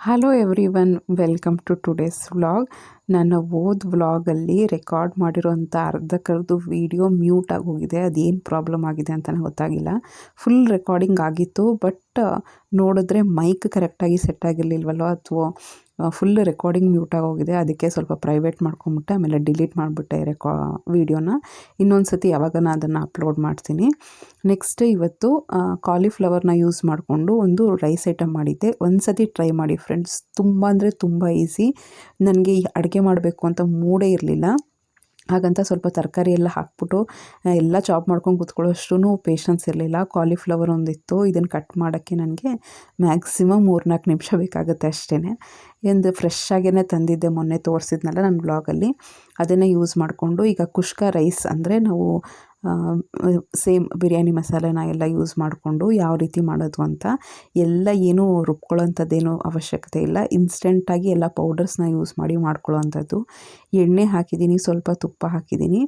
Hello everyone welcome to today's vlog ನನ್ನ ಓದ್ ವ್ಲಾಗಲ್ಲಿ ರೆಕಾರ್ಡ್ ಮಾಡಿರೋಂಥ ಅರ್ಧಕ್ಕರ್ದು ವೀಡಿಯೋ ಮ್ಯೂಟ್ ಆಗೋಗಿದೆ. ಅದೇನು ಪ್ರಾಬ್ಲಮ್ ಆಗಿದೆ ಅಂತ ಗೊತ್ತಾಗಿಲ್ಲ. ಫುಲ್ ರೆಕಾರ್ಡಿಂಗ್ ಆಗಿತ್ತು ಬಟ್ ನೋಡಿದ್ರೆ ಮೈಕ್ ಕರೆಕ್ಟಾಗಿ ಸೆಟ್ ಆಗಿರಲಿಲ್ವಲ್ಲೋ ಅಥವಾ. ಫುಲ್ ರೆಕಾರ್ಡಿಂಗ್ ಮ್ಯೂಟ್ ಆಗೋಗಿದೆ. ಅದಕ್ಕೆ ಸ್ವಲ್ಪ ಪ್ರೈವೇಟ್ ಮಾಡ್ಕೊಂಬಿಟ್ಟೆ, ಆಮೇಲೆ ಡಿಲೀಟ್ ಮಾಡಿಬಿಟ್ಟೆ ರೆಕಾ ವೀಡಿಯೋನ ಇನ್ನೊಂದು ಸತಿ ಯಾವಾಗ ಅದನ್ನು ಅಪ್ಲೋಡ್ ಮಾಡ್ತೀನಿ. ನೆಕ್ಸ್ಟ್ ಇವತ್ತು ಕಾಲಿಫ್ಲವರ್ನ ಯೂಸ್ ಮಾಡಿಕೊಂಡು ಒಂದು ರೈಸ್ ಐಟಮ್ ಮಾಡಿದ್ದೆ. ಒಂದು ಸತಿ ಟ್ರೈ ಮಾಡಿ ಫ್ರೆಂಡ್ಸ್ ತುಂಬ ಅಂದರೆ ತುಂಬ ಈಸಿ ನನಗೆ ಅಡುಗೆ ಮಾಡಬೇಕು ಅಂತ ಮೂಡೇ ಇರಲಿಲ್ಲ. ಹಾಗಂತ ಸ್ವಲ್ಪ ತರಕಾರಿ ಎಲ್ಲ ಹಾಕ್ಬಿಟ್ಟು ಎಲ್ಲ ಚಾಪ್ ಮಾಡ್ಕೊಂಡು ಕೂತ್ಕೊಳ್ಳೋಷ್ಟು ಪೇಷನ್ಸ್ ಇರಲಿಲ್ಲ. ಕಾಲಿಫ್ಲವರ್ ಒಂದಿತ್ತು. ಇದನ್ನು ಕಟ್ ಮಾಡೋಕ್ಕೆ ನನಗೆ ಮ್ಯಾಕ್ಸಿಮಮ್ ಮೂರು ನಾಲ್ಕು ನಿಮಿಷ ಬೇಕಾಗುತ್ತೆ ಅಷ್ಟೇ ಎಂದು ಫ್ರೆಶ್ ಆಗೇ ತಂದಿದ್ದೆ, ಮೊನ್ನೆ ತೋರಿಸಿದ್ನಲ್ಲ ನನ್ನ ಬ್ಲಾಗಲ್ಲಿ ಅದನ್ನೇ ಯೂಸ್ ಮಾಡಿಕೊಂಡು ಈಗ ಕುಷ್ಕ ರೈಸ್ ಅಂದರೆ ನಾವು ಸೇಮ್ ಬಿರಿಯಾನಿ ಮಸಾಲೆನ ಎಲ್ಲ ಯೂಸ್ ಮಾಡಿಕೊಂಡು ಯಾವ ರೀತಿ ಮಾಡೋದು ಅಂತ ಎಲ್ಲ ಏನೂ ರುಬ್ಕೊಳ್ಳೋಂಥದ್ದೇನೂ ಅವಶ್ಯಕತೆ ಇಲ್ಲ. ಇನ್ಸ್ಟೆಂಟಾಗಿ ಎಲ್ಲ ಪೌಡರ್ಸ್ನ ಯೂಸ್ ಮಾಡಿ ಮಾಡ್ಕೊಳ್ಳೋವಂಥದ್ದು ಎಣ್ಣೆ ಹಾಕಿದ್ದೀನಿ, ಸ್ವಲ್ಪ ತುಪ್ಪ ಹಾಕಿದ್ದೀನಿ.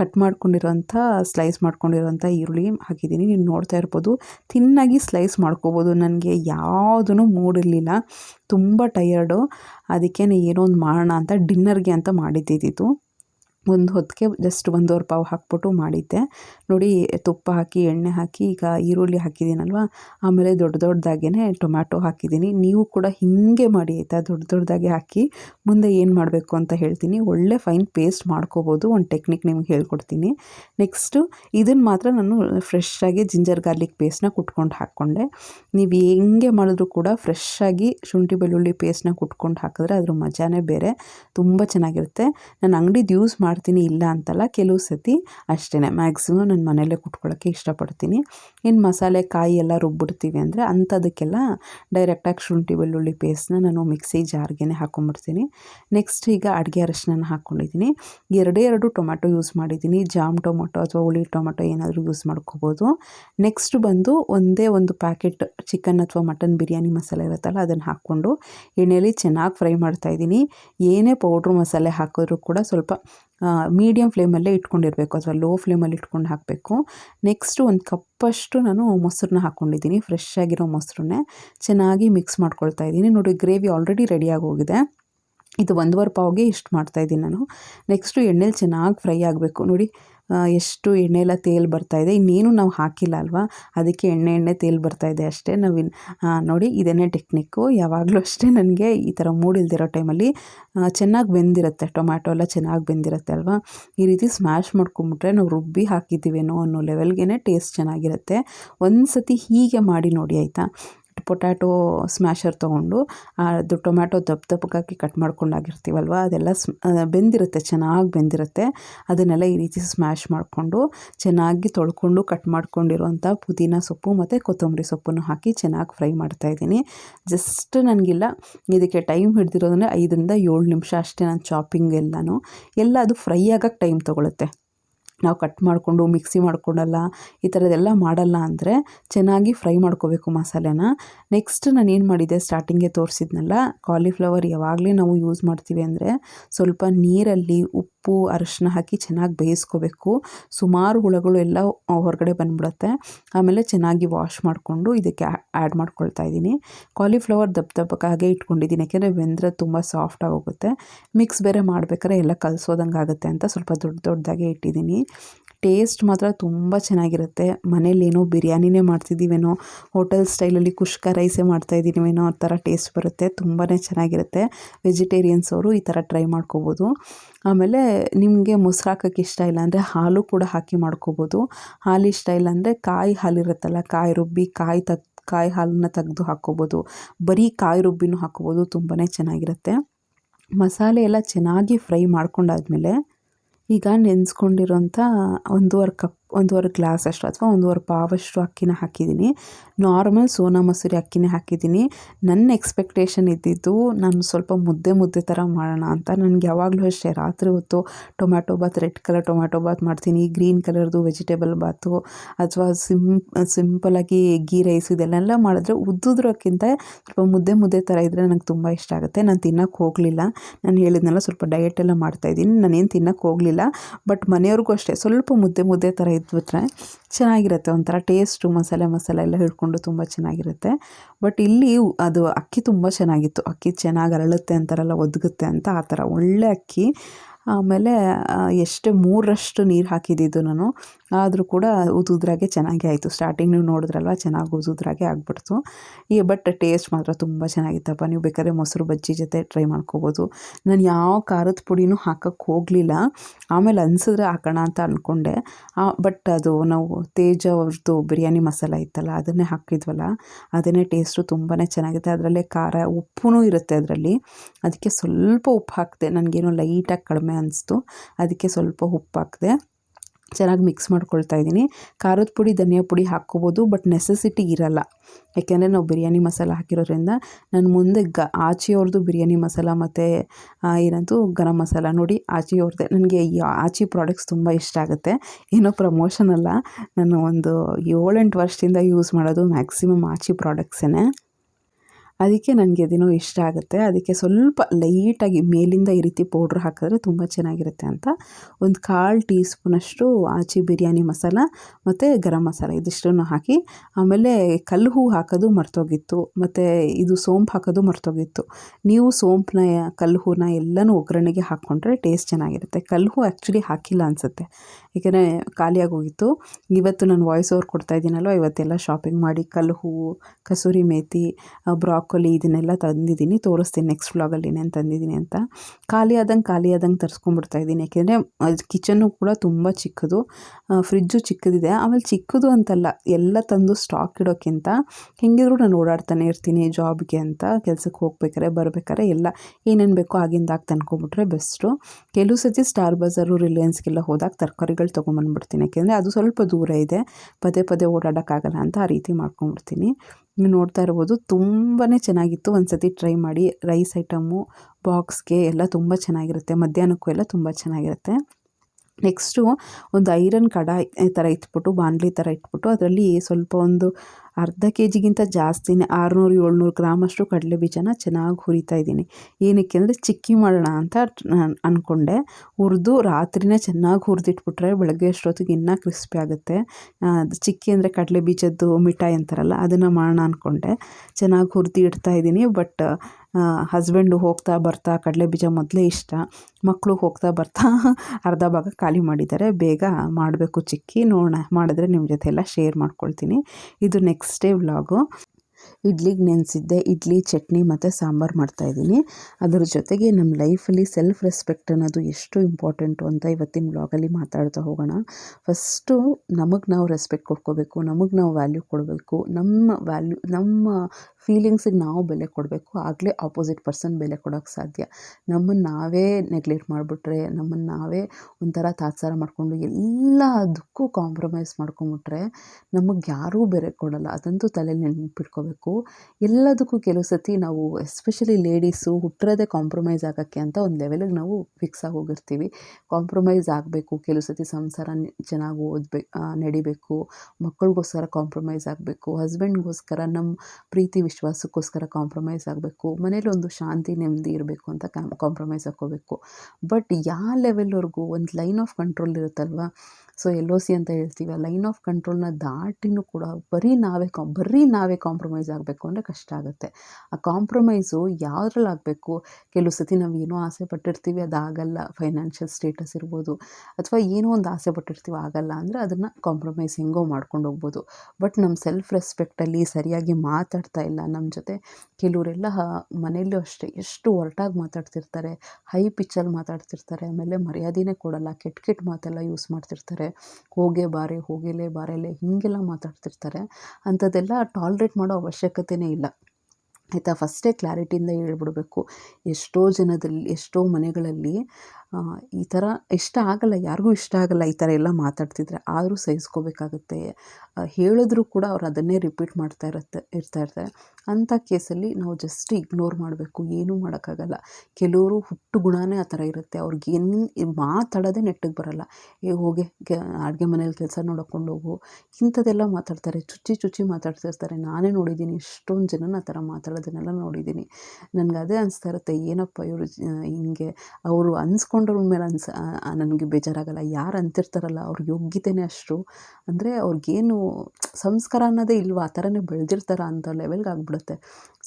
ಕಟ್ ಮಾಡ್ಕೊಂಡಿರೋಂಥ ಸ್ಲೈಸ್ ಮಾಡ್ಕೊಂಡಿರೋಂಥ ಈರುಳ್ಳಿ ಹಾಕಿದ್ದೀನಿ. ನೀವು ನೋಡ್ತಾ ಇರ್ಬೋದು, ತಿನ್ನಾಗಿ ಸ್ಲೈಸ್ ಮಾಡ್ಕೋಬೋದು. ನನಗೆ ಯಾವುದೂ ಮೂಡಿರಲಿಲ್ಲ ತುಂಬ ಟಯರ್ಡು ಅದಕ್ಕೆ ಏನೋ ಒಂದು ಮಾಡೋಣ ಅಂತ ಡಿನ್ನರ್ಗೆ ಅಂತ ಮಾಡಿದ್ದಿದ್ದು. ಒಂದು ಹೊತ್ತಿಗೆ ಜಸ್ಟ್ ಒಂದೂವರೆ ಪಾವು ಹಾಕ್ಬಿಟ್ಟು ಮಾಡಿದ್ದೆ. ನೋಡಿ, ತುಪ್ಪ ಹಾಕಿ, ಎಣ್ಣೆ ಹಾಕಿ, ಈಗ ಈರುಳ್ಳಿ ಹಾಕಿದ್ದೀನಲ್ವ? ಆಮೇಲೆ ದೊಡ್ಡ ದೊಡ್ಡದಾಗೇ ಟೊಮ್ಯಾಟೊ ಹಾಕಿದ್ದೀನಿ. ನೀವು ಕೂಡ ಹೀಗೆ ಮಾಡಿ ಆಯಿತಾ ದೊಡ್ಡ ದೊಡ್ಡದಾಗೆ ಹಾಕಿ, ಮುಂದೆ ಏನು ಮಾಡಬೇಕು ಅಂತ ಹೇಳ್ತೀನಿ. ಒಳ್ಳೆ ಫೈನ್ ಪೇಸ್ಟ್ ಮಾಡ್ಕೋಬೋದು, ಒಂದು ಟೆಕ್ನಿಕ್ ನಿಮ್ಗೆ ಹೇಳ್ಕೊಡ್ತೀನಿ. ನೆಕ್ಸ್ಟು ಇದನ್ನು ಮಾತ್ರ ನಾನು ಫ್ರೆಶ್ಶಾಗಿ ಜಿಂಜರ್ ಗಾರ್ಲಿಕ್ ಪೇಸ್ಟ್ನ ಕುಟ್ಕೊಂಡು ಹಾಕ್ಕೊಂಡೆ. ನೀವು ಹೆಂಗೆ ಮಾಡಿದ್ರು ಕೂಡ ಫ್ರೆಶ್ಶಾಗಿ ಶುಂಠಿ ಬೆಳ್ಳುಳ್ಳಿ ಪೇಸ್ಟ್ನ ಕುಟ್ಕೊಂಡು ಹಾಕಿದ್ರೆ ಅದ್ರ ಮಜಾನೇ ಬೇರೆ, ತುಂಬ ಚೆನ್ನಾಗಿರುತ್ತೆ. ನಾನು ಅಂಗಡಿದು ಯೂಸ್ ಮಾಡಿ ಮಾಡ್ತೀನಿ, ಇಲ್ಲ ಅಂತಲ್ಲ, ಕೆಲವು ಸತಿ ಅಷ್ಟೇ ಮ್ಯಾಕ್ಸಿಮಮ್ ನಾನು ಮನೆಯಲ್ಲೇ ಕುಟ್ಕೊಳ್ಳೋಕ್ಕೆ ಇಷ್ಟಪಡ್ತೀನಿ. ಇನ್ನು ಮಸಾಲೆ, ಕಾಯಿ ಎಲ್ಲ ರುಬ್ಬಿಡ್ತೀವಿ ಅಂದರೆ ಅಂಥದಕ್ಕೆಲ್ಲ ಡೈರೆಕ್ಟಾಗಿ ಶುಂಠಿ, ಬೆಳ್ಳುಳ್ಳಿ ಪೇಸ್ಟ್ನ ನಾನು ಮಿಕ್ಸಿ ಜಾರ್ಗೆ ಹಾಕೊಂಡ್ಬಿಡ್ತೀನಿ ನೆಕ್ಸ್ಟ್ ಈಗ ಅಡುಗೆ ಅರಶಿನ ಹಾಕ್ಕೊಂಡಿದ್ದೀನಿ ಎರಡೇ ಎರಡು ಟೊಮೆಟೊ ಯೂಸ್ ಮಾಡಿದ್ದೀನಿ ಜಾಮ್ ಟೊಮೊಟೊ ಅಥವಾ ಹುಳಿ ಟೊಮೊಟೊ ಏನಾದರೂ ಯೂಸ್ ಮಾಡ್ಕೋಬೋದು. ನೆಕ್ಸ್ಟ್ ಬಂದು ಒಂದೇ ಒಂದು ಪ್ಯಾಕೆಟ್ ಚಿಕನ್ ಅಥವಾ ಮಟನ್ ಬಿರಿಯಾನಿ ಮಸಾಲೆ ಇರುತ್ತಲ್ಲ, ಅದನ್ನು ಹಾಕ್ಕೊಂಡು ಎಣ್ಣೆಯಲ್ಲಿ ಚೆನ್ನಾಗಿ ಫ್ರೈ ಮಾಡ್ತಾ ಇದ್ದೀನಿ. ಏನೇ ಪೌಡ್ರ್ ಮಸಾಲೆ ಹಾಕಿದ್ರೂ ಕೂಡ ಸ್ವಲ್ಪ ಮೀಡಿಯಮ್ ಫ್ಲೇಮಲ್ಲೇ ಇಟ್ಕೊಂಡಿರಬೇಕು, ಅಥವಾ ಲೋ ಫ್ಲೇಮಲ್ಲಿ ಇಟ್ಕೊಂಡು ಹಾಕಬೇಕು. ನೆಕ್ಸ್ಟು ಒಂದು ಕಪ್ಪಷ್ಟು ನಾನು ಮೊಸರನ್ನ ಹಾಕ್ಕೊಂಡಿದ್ದೀನಿ ಫ್ರೆಶ್ ಆಗಿರೋ ಮೊಸರನ್ನೇ ಚೆನ್ನಾಗಿ ಮಿಕ್ಸ್ ಮಾಡ್ಕೊಳ್ತಾ ಇದ್ದೀನಿ. ನೋಡಿ ಗ್ರೇವಿ ಆಲ್ರೆಡಿ ರೆಡಿಯಾಗಿ ಹೋಗಿದೆ. ಇದು ಒಂದುವರೆ ಪಾವ್ಗೆ ಇಷ್ಟು ಮಾಡ್ತಾಯಿದ್ದೀನಿ ನಾನು. ನೆಕ್ಸ್ಟು ಎಣ್ಣೆಲಿ ಚೆನ್ನಾಗಿ ಫ್ರೈ ಆಗಬೇಕು. ನೋಡಿ ಎಷ್ಟು ಎಣ್ಣೆ ಎಲ್ಲ ತೇಲ್ ಬರ್ತಾಯಿದೆ ಇನ್ನೇನು ನಾವು ಹಾಕಿಲ್ಲ ಅಲ್ವಾ? ಅದಕ್ಕೆ ಎಣ್ಣೆ ಎಣ್ಣೆ ತೇಲ್ ಬರ್ತಾಯಿದೆ ಅಷ್ಟೇ. ನಾವಿನ್ ನೋಡಿ, ಇದನ್ನೇ ಟೆಕ್ನಿಕ್ಕು ಯಾವಾಗಲೂ ಅಷ್ಟೇ ನನಗೆ ಈ ಥರ ಮೂಡಿಲ್ದಿರೋ ಟೈಮಲ್ಲಿ ಚೆನ್ನಾಗಿ ಬೆಂದಿರುತ್ತೆ. ಟೊಮ್ಯಾಟೊ ಎಲ್ಲ ಚೆನ್ನಾಗಿ ಬೆಂದಿರುತ್ತೆ ಅಲ್ವಾ? ಈ ರೀತಿ ಸ್ಮ್ಯಾಶ್ ಮಾಡ್ಕೊಂಬಿಟ್ರೆ ನಾವು ರುಬ್ಬಿ ಹಾಕಿದ್ದೀವೇನೋ ಅನ್ನೋ ಲೆವೆಲ್ಗೆ ಟೇಸ್ಟ್ ಚೆನ್ನಾಗಿರುತ್ತೆ. ಒಂದು ಸತಿ ಹೀಗೆ ಮಾಡಿ ನೋಡಿ, ಆಯಿತಾ? ಪೊಟ್ಯಾಟೊ ಸ್ಮ್ಯಾಷರ್ ತೊಗೊಂಡು ಅದು ಟೊಮ್ಯಾಟೊ ದಪ್ಪ ದಪ್ಪಗಾಕಿ ಕಟ್ ಮಾಡ್ಕೊಂಡಾಗಿರ್ತೀವಲ್ವ, ಅದೆಲ್ಲ ಬೆಂದಿರುತ್ತೆ, ಚೆನ್ನಾಗಿ ಬೆಂದಿರುತ್ತೆ. ಅದನ್ನೆಲ್ಲ ಈ ರೀತಿ ಸ್ಮ್ಯಾಶ್ ಮಾಡಿಕೊಂಡು, ಚೆನ್ನಾಗಿ ತೊಳ್ಕೊಂಡು, ಕಟ್ ಮಾಡ್ಕೊಂಡಿರುವಂಥ ಪುದೀನ ಸೊಪ್ಪು ಮತ್ತು ಕೊತ್ತಂಬರಿ ಸೊಪ್ಪನ್ನು ಹಾಕಿ ಚೆನ್ನಾಗಿ ಫ್ರೈ ಮಾಡ್ತಾಯಿದ್ದೀನಿ ಜಸ್ಟ್ ನನಗಿಲ್ಲ, ಇದಕ್ಕೆ ಟೈಮ್ ಹಿಡ್ದಿರೋದನ್ನ ಐದರಿಂದ ಏಳು ನಿಮಿಷ ಅಷ್ಟೇ ನಾನು ಚಾಪಿಂಗ್ ಎಲ್ಲನೂ, ಎಲ್ಲ ಅದು ಫ್ರೈ ಆಗೋಕ್ಕೆ ಟೈಮ್ ತೊಗೊಳುತ್ತೆ. ನಾವು ಕಟ್ ಮಾಡಿಕೊಂಡು, ಮಿಕ್ಸಿ ಮಾಡ್ಕೊಂಡಲ್ಲ, ಈ ಥರದ್ದೆಲ್ಲ ಮಾಡಲ್ಲ ಅಂದರೆ ಚೆನ್ನಾಗಿ ಫ್ರೈ ಮಾಡ್ಕೋಬೇಕು ಮಸಾಲೆನ. ನೆಕ್ಸ್ಟ್ ನಾನು ಏನು ಮಾಡಿದ್ದೆ ಸ್ಟಾರ್ಟಿಂಗೇ ತೋರಿಸಿದ್ನಲ್ಲ, ಕಾಲಿಫ್ಲವರ್ ಯಾವಾಗಲೇ ನಾವು ಯೂಸ್ ಮಾಡ್ತೀವಿ ಅಂದರೆ ಸ್ವಲ್ಪ ನೀರಲ್ಲಿ ಉಪ್ಪು ಅರಶಿನ ಹಾಕಿ ಚೆನ್ನಾಗಿ ಬೇಯಿಸ್ಕೋಬೇಕು. ಸುಮಾರು ಹುಳಗಳು ಎಲ್ಲ ಹೊರಗಡೆ ಬಂದ್ಬಿಡುತ್ತೆ. ಆಮೇಲೆ ಚೆನ್ನಾಗಿ ವಾಶ್ ಮಾಡಿಕೊಂಡು ಇದಕ್ಕೆ ಆ್ಯಡ್ ಮಾಡ್ಕೊಳ್ತಾ ಇದ್ದೀನಿ. ಕಾಲಿಫ್ಲವರ್ ದಪ್ಪ ಹಾಗೆ ಇಟ್ಕೊಂಡಿದ್ದೀನಿ. ಯಾಕೆಂದರೆ ಬೆಂದರೆ ತುಂಬ ಸಾಫ್ಟ್ ಆಗೋಗುತ್ತೆ. ಮಿಕ್ಸ್ ಬೇರೆ ಮಾಡ್ಬೇಕಾದ್ರೆ ಎಲ್ಲ ಕಲಸೋದಂಗೆ ಆಗುತ್ತೆ ಅಂತ ಸ್ವಲ್ಪ ದೊಡ್ಡ ದೊಡ್ಡದಾಗೆ ಇಟ್ಟಿದ್ದೀನಿ. ಟೇಸ್ಟ್ ಮಾತ್ರ ತುಂಬ ಚೆನ್ನಾಗಿರುತ್ತೆ. ಮನೇಲೇನೋ ಬಿರಿಯಾನಿನೇ ಮಾಡ್ತಿದ್ದೀವೇನೋ, ಹೋಟೆಲ್ ಸ್ಟೈಲಲ್ಲಿ ಕುಷ್ಕ ರೈಸೇ ಮಾಡ್ತಾಯಿದ್ದೀನಿವೇನೋ ಆ ಥರ ಟೇಸ್ಟ್ ಬರುತ್ತೆ. ತುಂಬಾ ಚೆನ್ನಾಗಿರುತ್ತೆ. ವೆಜಿಟೇರಿಯನ್ಸ್ ಅವರು ಈ ಥರ ಟ್ರೈ ಮಾಡ್ಕೋಬೋದು. ಆಮೇಲೆ ನಿಮಗೆ ಮೊಸರು ಹಾಕೋಕ್ಕೆ ಇಷ್ಟ ಇಲ್ಲ ಅಂದರೆ ಹಾಲು ಕೂಡ ಹಾಕಿ ಮಾಡ್ಕೋಬೋದು. ಹಾಲು ಇಷ್ಟ ಇಲ್ಲ ಅಂದರೆ ಕಾಯಿ ಹಾಲಿರುತ್ತಲ್ಲ ಕಾಯಿ ರುಬ್ಬಿ ಕಾಯಿ ತಗ್, ಕಾಯಿ ಹಾಲನ್ನ ತೆಗೆದು ಹಾಕ್ಕೋಬೋದು. ಬರೀ ಕಾಯಿ ರುಬ್ಬಿನೂ ಹಾಕ್ಕೋಬೋದು. ತುಂಬಾ ಚೆನ್ನಾಗಿರುತ್ತೆ. ಮಸಾಲೆ ಎಲ್ಲ ಚೆನ್ನಾಗಿ ಫ್ರೈ ಮಾಡ್ಕೊಂಡಾದ್ಮೇಲೆ ಈಗ ನೆನೆಸ್ಕೊಂಡಿರೋಂಥ ಒಂದೂವರೆ ಕಪ್ ಒಂದೂವರೆ ಗ್ಲಾಸ್ ಅಷ್ಟು ಅಥವಾ ಒಂದೂವರೆ ಪಾವಷ್ಟು ಅಕ್ಕಿನ ಹಾಕಿದ್ದೀನಿ. ನಾರ್ಮಲ್ ಸೋನಾ ಮಸೂರಿ ಅಕ್ಕಿನೇ ಹಾಕಿದ್ದೀನಿ. ನನ್ನ ಎಕ್ಸ್ಪೆಕ್ಟೇಷನ್ ಇದ್ದಿದ್ದು ನಾನು ಸ್ವಲ್ಪ ಮುದ್ದೆ ಮುದ್ದೆ ಥರ ಮಾಡೋಣ ಅಂತ. ನನಗೆ ಯಾವಾಗಲೂ ಅಷ್ಟೇ ರಾತ್ರಿ ಹೊತ್ತು tomato bath red colour tomato bath ಮಾಡ್ತೀನಿ. ಗ್ರೀನ್ ಕಲರ್ದು ವೆಜಿಟೇಬಲ್ ಬಾತು ಅಥವಾ ಸಿಮ್ ಸಿಂಪಲಾಗಿ ಗೀ ರೈಸ್ ಇದೆಲ್ಲ ಮಾಡಿದ್ರೆ ಉದ್ದುದ್ರಕ್ಕಿಂತ ಸ್ವಲ್ಪ ಮುದ್ದೆ ಮುದ್ದೆ ಥರ ಇದ್ದರೆ ನನಗೆ ತುಂಬ ಇಷ್ಟ ಆಗುತ್ತೆ. ನಾನು ತಿನ್ನೋಕ್ಕೆ ಹೋಗಲಿಲ್ಲ. ನಾನು ಹೇಳಿದ್ನೆಲ್ಲ ಸ್ವಲ್ಪ ಡಯೆಟ್ ಎಲ್ಲ ಮಾಡ್ತಾಯಿದ್ದೀನಿ ನಾನೇನು ತಿನ್ನೋಕ್ಕೆ ಹೋಗಲಿಲ್ಲ. ಬಟ್ ಮನೆಯವ್ರಿಗೂ ಅಷ್ಟೇ ಸ್ವಲ್ಪ ಮುದ್ದೆ ಮುದ್ದೆ ಥರ ತೆಗೆದ್ಬಿಟ್ರೆ ಚೆನ್ನಾಗಿರುತ್ತೆ. ಒಂಥರ ಟೇಸ್ಟು, ಮಸಾಲೆ ಮಸಾಲೆ ಎಲ್ಲ ಹಿಡ್ಕೊಂಡು ತುಂಬ ಚೆನ್ನಾಗಿರುತ್ತೆ. ಬಟ್ ಇಲ್ಲಿ ಅದು ಅಕ್ಕಿ ತುಂಬ ಚೆನ್ನಾಗಿತ್ತು. ಅಕ್ಕಿ ಚೆನ್ನಾಗಿ ಅರಳುತ್ತೆ ಅಂತಾರಲ್ಲ, ಒದಗುತ್ತೆ ಅಂತ ಆ ಥರ. ಒಳ್ಳೆ ಅಕ್ಕಿ. ಆಮೇಲೆ ಎಷ್ಟೇ ಮೂರರಷ್ಟು ನೀರು ಹಾಕಿದ್ದಿದ್ದು ನಾನು, ಆದರೂ ಕೂಡ ಉದುದ್ರಾಗೆ ಚೆನ್ನಾಗೇ ಆಯಿತು. ಸ್ಟಾರ್ಟಿಂಗ್ ನೀವು ನೋಡಿದ್ರಲ್ವ, ಚೆನ್ನಾಗಿ ಉದುದ್ರಾಗೆ ಆಗಿಬಿಡ್ತು. ಈ ಬಟ್ ಟೇಸ್ಟ್ ಮಾತ್ರ ತುಂಬ ಚೆನ್ನಾಗಿತ್ತಪ್ಪ. ನೀವು ಬೇಕಾದ್ರೆ ಮೊಸರು ಬಜ್ಜಿ ಜೊತೆ ಟ್ರೈ ಮಾಡ್ಕೋಬೋದು. ನಾನು ಯಾವ ಖಾರದ ಪುಡಿನೂ ಹಾಕಕ್ಕೆ ಹೋಗಲಿಲ್ಲ. ಆಮೇಲೆ ಅನ್ಸಿದ್ರೆ ಹಾಕೋಣ ಅಂತ ಅಂದ್ಕೊಂಡೆ ಬಟ್ ಅದು ನಾವು ತೇಜ ಅವ್ರದ್ದು ಬಿರಿಯಾನಿ ಮಸಾಲ ಇತ್ತಲ್ಲ, ಅದನ್ನೇ ಹಾಕಿದ್ವಲ್ಲ, ಅದನ್ನೇ ಟೇಸ್ಟು ತುಂಬಾ ಚೆನ್ನಾಗಿದೆ ಅದರಲ್ಲೇ ಖಾರ ಉಪ್ಪು ಇರುತ್ತೆ ಅದರಲ್ಲಿ. ಅದಕ್ಕೆ ಸ್ವಲ್ಪ ಉಪ್ಪು ಹಾಕಿದೆ, ನನಗೇನೋ ಲೈಟಾಗಿ ಕಡಿಮೆ ಅನಿಸ್ತು. ಅದಕ್ಕೆ ಸ್ವಲ್ಪ ಉಪ್ಪು ಹಾಕಿದೆ ಚೆನ್ನಾಗಿ ಮಿಕ್ಸ್ ಮಾಡ್ಕೊಳ್ತಾ ಇದ್ದೀನಿ. ಖಾರದ ಪುಡಿ, ಧನಿಯಾ ಪುಡಿ ಹಾಕ್ಕೋಬೋದು ಬಟ್ ನೆಸೆಸಿಟಿ ಇರಲ್ಲ. ಯಾಕೆಂದರೆ ನಾವು ಬಿರಿಯಾನಿ ಮಸಾಲ ಹಾಕಿರೋದ್ರಿಂದ ನಾನು ಮುಂದೆ ಗ ಆಚಿಯವ್ರದ್ದು ಬಿರಿಯಾನಿ ಮಸಾಲ ಮತ್ತು ಏನಂತೂ ಗರಂ ಮಸಾಲ ನೋಡಿ ಆಚಿಯವ್ರದ್ದೇ ನನಗೆ ಈ ಆಚಿ ಪ್ರಾಡಕ್ಟ್ಸ್ ತುಂಬ ಇಷ್ಟ ಆಗುತ್ತೆ. ಏನೋ ಪ್ರಮೋಷನ್ ಅಲ್ಲ. ನಾನು ಒಂದು ಏಳೆಂಟು ವರ್ಷದಿಂದ ಯೂಸ್ ಮಾಡೋದು ಮ್ಯಾಕ್ಸಿಮಮ್ ಆಚಿ ಪ್ರಾಡಕ್ಟ್ಸೇ ಅದಕ್ಕೆ ನನಗೆ ಅದೇನೋ ಇಷ್ಟ ಆಗುತ್ತೆ. ಅದಕ್ಕೆ ಸ್ವಲ್ಪ ಲೈಟಾಗಿ ಮೇಲಿಂದ ಈ ರೀತಿ ಪೌಡ್ರ್ ಹಾಕಿದ್ರೆ ತುಂಬ ಚೆನ್ನಾಗಿರುತ್ತೆ ಅಂತ. ಒಂದು ಕಾಲು ಟೀ ಸ್ಪೂನಷ್ಟು ಆಚಿ ಬಿರಿಯಾನಿ ಮಸಾಲ ಮತ್ತು ಗರಂ ಮಸಾಲ ಇದಿಷ್ಟನ್ನು ಹಾಕಿ, ಆಮೇಲೆ ಕಲ್ಲು ಹೂ ಹಾಕೋದು ಮರ್ತೋಗಿತ್ತು, ಮತ್ತು ಇದು ಸೋಂಪು ಹಾಕೋದು ಮರ್ತೋಗಿತ್ತು. ನೀವು ಸೋಂಪನ್ನ ಕಲ್ಲು ಹೂನ ಎಲ್ಲನೂ ಒಗ್ಗರಣೆಗೆ ಹಾಕ್ಕೊಂಡ್ರೆ ಟೇಸ್ಟ್ ಚೆನ್ನಾಗಿರುತ್ತೆ. ಕಲ್ಲು ಹೂ ಆ್ಯಕ್ಚುಲಿ ಹಾಕಿಲ್ಲ ಅನಿಸುತ್ತೆ. ಏಕೆಂದರೆ ಖಾಲಿಯಾಗಿ ಹೋಗಿತ್ತು ಇವತ್ತು ನಾನು ವಾಯ್ಸ್ ಓವರ್ ಕೊಡ್ತಾ ಇದ್ದೀನಲ್ವ? ಇವತ್ತೆಲ್ಲ ಶಾಪಿಂಗ್ ಮಾಡಿ ಕಲ್ಲು ಹೂವು ಕಸೂರಿ ಮೇಥಿ ಬ್ರಾಕೊಲಿ ಇದನ್ನೆಲ್ಲ ತಂದಿದ್ದೀನಿ, ತೋರಿಸ್ತೀನಿ ನೆಕ್ಸ್ಟ್ ವ್ಲಾಗಲ್ಲಿ ಏನೇನು ತಂದಿದ್ದೀನಿ ಅಂತ. ಖಾಲಿ ಆದಂಗೆ ಖಾಲಿ ಆದಂಗೆ ತರಿಸ್ಕೊಂಡ್ಬಿಡ್ತಾ ಇದ್ದೀನಿ. ಯಾಕೆಂದರೆ ಕಿಚನ್ನು ಕೂಡ ತುಂಬ ಚಿಕ್ಕದು. ಫ್ರಿಜ್ಜು ಚಿಕ್ಕದಿದೆ. ಆಮೇಲೆ ಚಿಕ್ಕದು ಅಂತಲ್ಲ, ಎಲ್ಲ ತಂದು ಸ್ಟಾಕ್ ಇಡೋಕ್ಕಿಂತ ಹೆಂಗಿದ್ರು ನಾನು ಓಡಾಡ್ತಾನೆ ಇರ್ತೀನಿ ಜಾಬ್ಗೆ ಅಂತ. ಕೆಲಸಕ್ಕೆ ಹೋಗ್ಬೇಕಾರೆ, ಬರ್ಬೇಕಾರೆ ಎಲ್ಲ ಏನೇನು ಬೇಕೋ ಆಗಿಂದಾಗ ತಂದ್ಕೊಂಬಿಟ್ರೆ ಬೆಸ್ಟು ಕೆಲವು ಸತಿ ಸ್ಟಾರ್ ಬಜಾರು ರಿಲಯನ್ಸ್ಗೆಲ್ಲ ಹೋದಾಗ ತರಕಾರಿಗಳು ತೊಗೊಂಬಂದ್ಬಿಡ್ತೀನಿ. ಯಾಕೆಂದರೆ, ಅದು ಸ್ವಲ್ಪ ದೂರ ಇದೆ. ಪದೇ ಪದೇ ಓಡಾಡೋಕ್ಕಾಗಲ್ಲ ಅಂತ ಆ ರೀತಿ ಮಾಡ್ಕೊಂಡ್ಬಿಡ್ತೀನಿ. ನೀವು ನೋಡ್ತಾ ಇರ್ಬೋದು ತುಂಬಾ ಚೆನ್ನಾಗಿತ್ತು. ಒಂದು ಸತಿ ಟ್ರೈ ಮಾಡಿ. ರೈಸ್ ಐಟಮು, ಬಾಕ್ಸ್ಗೆ ಎಲ್ಲ ತುಂಬ ಚೆನ್ನಾಗಿರುತ್ತೆ. ಮಧ್ಯಾಹ್ನಕ್ಕೂ ಎಲ್ಲ ತುಂಬ ಚೆನ್ನಾಗಿರುತ್ತೆ. ನೆಕ್ಸ್ಟು ಒಂದು ಐರನ್ ಕಡಾಯಿ ಥರ ಇಟ್ಬಿಟ್ಟು ಬಾಣಲಿ ಥರ ಇಟ್ಬಿಟ್ಟು ಅದರಲ್ಲಿ ಸ್ವಲ್ಪ ಒಂದು ಅರ್ಧ ಕೆ ಜಿಗಿಂತ ಜಾಸ್ತಿನೇ ಆರುನೂರು, ಏಳ್ನೂರು ಗ್ರಾಮಷ್ಟು ಕಡಲೆ ಬೀಜನ ಚೆನ್ನಾಗಿ ಹುರಿತಾ ಇದ್ದೀನಿ. ಏನಕ್ಕೆ ಅಂದರೆ ಚಿಕ್ಕಿ ಮಾಡೋಣ ಅಂತ ಅಂದ್ಕೊಂಡೆ ಹುರಿದು ರಾತ್ರಿನೇ ಚೆನ್ನಾಗಿ ಹುರಿದಿಟ್ಬಿಟ್ರೆ ಬೆಳಗ್ಗೆ ಅಷ್ಟೊತ್ತಿಗೆ ಇನ್ನೂ ಕ್ರಿಸ್ಪಿ ಆಗುತ್ತೆ. ಚಿಕ್ಕಿ ಅಂದರೆ ಕಡಲೆ ಬೀಜದ್ದು ಮಿಠಾಯಿ ಅಂತಾರಲ್ಲ, ಅದನ್ನು ಮಾಡೋಣ ಅಂದ್ಕೊಂಡೆ ಚೆನ್ನಾಗಿ ಹುರಿದು ಇಡ್ತಾ ಇದ್ದೀನಿ, ಬಟ್ ಹಸ್ಬೆಂಡು ಹೋಗ್ತಾ ಬರ್ತಾ ಕಡಲೆ ಬೀಜ ಮೊದಲೇ ಇಷ್ಟ ಮಕ್ಕಳು ಹೋಗ್ತಾ ಬರ್ತಾ ಅರ್ಧ ಭಾಗ ಖಾಲಿ ಮಾಡಿದ್ದಾರೆ, ಬೇಗ ಮಾಡಬೇಕು ಚಿಕ್ಕಿ. ನೋಡೋಣ, ಮಾಡಿದ್ರೆ ನಿಮ್ಮ ಜೊತೆ ಎಲ್ಲ ಶೇರ್ ಮಾಡ್ಕೊಳ್ತೀನಿ. ಇದು ನೆಕ್ಸ್ಟ್ ಡೇ ವ್ಲಾಗು ಇಡ್ಲಿಗೆ ನೆನೆಸಿದ್ದೆ. ಇಡ್ಲಿ, ಚಟ್ನಿ ಮತ್ತು ಸಾಂಬಾರು ಮಾಡ್ತಾಯಿದ್ದೀನಿ ಅದರ ಜೊತೆಗೆ ನಮ್ಮ ಲೈಫಲ್ಲಿ ಸೆಲ್ಫ್ ರೆಸ್ಪೆಕ್ಟ್ ಅನ್ನೋದು ಎಷ್ಟು ಇಂಪಾರ್ಟೆಂಟು ಅಂತ ಇವತ್ತಿನ ವ್ಲಾಗಲ್ಲಿ ಮಾತಾಡ್ತಾ ಹೋಗೋಣ. ಫಸ್ಟು ನಮಗೆ ನಾವು ರೆಸ್ಪೆಕ್ಟ್ ಕೊಡ್ಕೋಬೇಕು, ನಮಗೆ ನಾವು ವ್ಯಾಲ್ಯೂ ಕೊಡಬೇಕು. ನಮ್ಮ ವ್ಯಾಲ್ಯೂ ನಮ್ಮ ಫೀಲಿಂಗ್ಸಿಗೆ ನಾವು ಬೆಲೆ ಕೊಡಬೇಕು. ಆಗಲೇ ಆಪೋಸಿಟ್ ಪರ್ಸನ್ ಬೆಲೆ ಕೊಡೋಕ್ಕೆ ಸಾಧ್ಯ. ನಮ್ಮನ್ನು ನಾವೇ ನೆಗ್ಲೆಕ್ಟ್ ಮಾಡಿಬಿಟ್ರೆ ನಮ್ಮನ್ನು ನಾವೇ ಒಂಥರ ತಾತ್ಸಾರ ಮಾಡಿಕೊಂಡು ಎಲ್ಲದಕ್ಕೂ ಕಾಂಪ್ರಮೈಸ್ ಮಾಡ್ಕೊಂಬಿಟ್ರೆ ನಮಗೆ ಯಾರೂ ಬೆಲೆ ಕೊಡೋಲ್ಲ. ಅದಂತೂ ತಲೆಯಲ್ಲಿ ನೆನ್ಪಿಟ್ಕೋಬೇಕು. ಎಲ್ಲದಕ್ಕೂ ಕೆಲವು ಸತಿ ನಾವು ಎಸ್ಪೆಷಲಿ ಲೇಡೀಸು ಹುಟ್ಟಿರೋದೇ ಕಾಂಪ್ರಮೈಸ್ ಆಗೋಕ್ಕೆ ಅಂತ ಒಂದು ಲೆವೆಲಿಗೆ ನಾವು ಫಿಕ್ಸ್ ಆಗಿ ಹೋಗಿರ್ತೀವಿ. ಕಾಂಪ್ರಮೈಸ್ ಆಗಬೇಕು, ಕೆಲವು ಸತಿ ಸಂಸಾರ ಚೆನ್ನಾಗಿ ಓದ್ಬೇಕು ನಡಿಬೇಕು, ಮಕ್ಕಳಿಗೋಸ್ಕರ ಕಾಂಪ್ರಮೈಸ್ ಆಗಬೇಕು ಹಸ್ಬೆಂಡ್ಗೋಸ್ಕರ ನಮ್ಮ ಪ್ರೀತಿ ವಿಶ್ವಾಸಕ್ಕೋಸ್ಕರ ಕಾಂಪ್ರಮೈಸ್ ಆಗಬೇಕು, ಮನೇಲಿ ಒಂದು ಶಾಂತಿ, ನೆಮ್ಮದಿ ಇರಬೇಕು ಅಂತ ಕಾಂಪ್ರಮೈಸ್ ಹಾಕ್ಕೋಬೇಕು. ಬಟ್ ಯಾವ ಲೆವೆಲ್ವರೆಗೂ ಒಂದು ಲೈನ್ ಆಫ್ ಕಂಟ್ರೋಲ್ ಇರುತ್ತಲ್ವ? ಸೊ ಎಲ್ ಒ ಸಿ ಅಂತ ಹೇಳ್ತೀವಿ ಲೈನ್ ಆಫ್ ಕಂಟ್ರೋಲ್ನ ದಾಟಿನೂ ಕೂಡ ಬರೀ ನಾವೇ ಕಾಂ ಬರೀ ನಾವೇ ಕಾಂಪ್ರಮೈಸ್ ಆಗಬೇಕು ಅಂದರೆ ಕಷ್ಟ ಆಗುತ್ತೆ. ಆ ಕಾಂಪ್ರಮೈಸು ಯಾವ್ದ್ರಲ್ಲಿ ಆಗಬೇಕು ಕೆಲವು ಸತಿ ನಾವು ಏನೋ ಆಸೆ ಪಟ್ಟಿರ್ತೀವಿ, ಅದಾಗಲ್ಲ. ಫೈನಾನ್ಷಿಯಲ್ ಸ್ಟೇಟಸ್ ಇರ್ಬೋದು, ಅಥವಾ ಏನೋ ಒಂದು ಆಸೆ ಪಟ್ಟಿರ್ತೀವಿ, ಆಗಲ್ಲ ಅಂದರೆ ಅದನ್ನು ಕಾಂಪ್ರಮೈಸ್ ಹೆಂಗೋ ಮಾಡ್ಕೊಂಡು ಹೋಗ್ಬೋದು. ಬಟ್ ನಮ್ಮ ಸೆಲ್ಫ್ ರೆಸ್ಪೆಕ್ಟಲ್ಲಿ ಸರಿಯಾಗಿ ಮಾತಾಡ್ತಾ ಇಲ್ಲ. ನಮ್ಮ ಜೊತೆ ಕೆಲವರೆಲ್ಲ ಮನೆಯಲ್ಲೂ ಅಷ್ಟೇ, ಎಷ್ಟು ಒರಟಾಗಿ ಮಾತಾಡ್ತಿರ್ತಾರೆ ಹೈ ಪಿಚ್ಚಲ್ಲಿ ಮಾತಾಡ್ತಿರ್ತಾರೆ, ಆಮೇಲೆ ಮರ್ಯಾದೆನೇ ಕೊಡಲ್ಲ, ಕೆಟ್ಟ ಕೆಟ್ಟ ಮಾತೆಲ್ಲ ಯೂಸ್ ಮಾಡ್ತಿರ್ತಾರೆ. ಹೋಗೆ ಬಾರೆ, ಹೋಗಿಲೇ ಬಾರೆಲೆ ಹೀಗೆಲ್ಲ ಮಾತಾಡ್ತಿರ್ತಾರೆ. ಅಂಥದ್ದೆಲ್ಲ ಟಾಲ್ರೇಟ್ ಮಾಡೋ ಅವಶ್ಯಕತೆಯೇ ಇಲ್ಲ. ಆಯಿತಾ? ಫಸ್ಟೇ ಕ್ಲಾರಿಟಿಯಿಂದ ಹೇಳ್ಬಿಡ್ಬೇಕು. ಎಷ್ಟೋ ಜನದಲ್ಲಿ, ಎಷ್ಟೋ ಮನೆಗಳಲ್ಲಿ ಈ ಥರ ಇಷ್ಟ ಆಗಲ್ಲ, ಯಾರಿಗೂ ಇಷ್ಟ ಆಗಲ್ಲ ಈ ಥರ ಎಲ್ಲ ಮಾತಾಡ್ತಿದ್ರೆ. ಆದರೂ ಸಹಿಸ್ಕೋಬೇಕಾಗುತ್ತೆ. ಹೇಳಿದ್ರು ಕೂಡ ಅವ್ರು ಅದನ್ನೇ ರಿಪೀಟ್ ಮಾಡ್ತಾ ಇರುತ್ತೆ, ಇರ್ತಾ ಇರ್ತಾರೆ. ಅಂಥ ಕೇಸಲ್ಲಿ ನಾವು ಜಸ್ಟ್ ಇಗ್ನೋರ್ ಮಾಡಬೇಕು, ಏನೂ ಮಾಡೋಕ್ಕಾಗಲ್ಲ. ಕೆಲವರು ಹುಟ್ಟು ಗುಣವೇ ಆ ಥರ ಇರುತ್ತೆ. ಅವ್ರಿಗೆ ಏನು ಮಾತಾಡೋದೇ ನೆಟ್ಟಿಗೆ ಬರೋಲ್ಲ. ಏ, ಹೋಗಿ ಅಡುಗೆ ಮನೇಲಿ ಕೆಲಸ ನೋಡ್ಕೊಂಡು ಹೋಗು. ಇಂಥದ್ದೆಲ್ಲ ಮಾತಾಡ್ತಾರೆ, ಚುಚ್ಚಿ ಚುಚ್ಚಿ ಮಾತಾಡ್ತಿರ್ತಾರೆ. ನಾನೇ ನೋಡಿದ್ದೀನಿ, ಎಷ್ಟೊಂದು ಜನನ ಆ ಥರ ಮಾತಾಡೋದನ್ನೆಲ್ಲ ನೋಡಿದ್ದೀನಿ. ನನಗೆ ಅದೇ ಅನಿಸ್ತಾ ಇರುತ್ತೆ, ಏನಪ್ಪ ಇವರು ಹಿಂಗೆ. ಅವರು ಅನ್ಸ್ಕೊಂಡು ಅಂದ್ಕೊಂಡವ್ರ ಮೇಲೆ ಅನ್ಸ ನನಗೆ ಬೇಜಾರಾಗಲ್ಲ. ಯಾರು ಅಂತಿರ್ತಾರಲ್ಲ, ಅವ್ರ ಯೋಗ್ಯತೆಯೇ ಅಷ್ಟು ಅಂದರೆ ಅವ್ರಿಗೇನು ಸಂಸ್ಕಾರ ಅನ್ನೋದೇ ಇಲ್ವಾ? ಆ ಥರನೇ ಬೆಳೆದಿರ್ತಾರ ಅಂತ ಲೆವೆಲ್ಗೆ ಆಗಿಬಿಡುತ್ತೆ.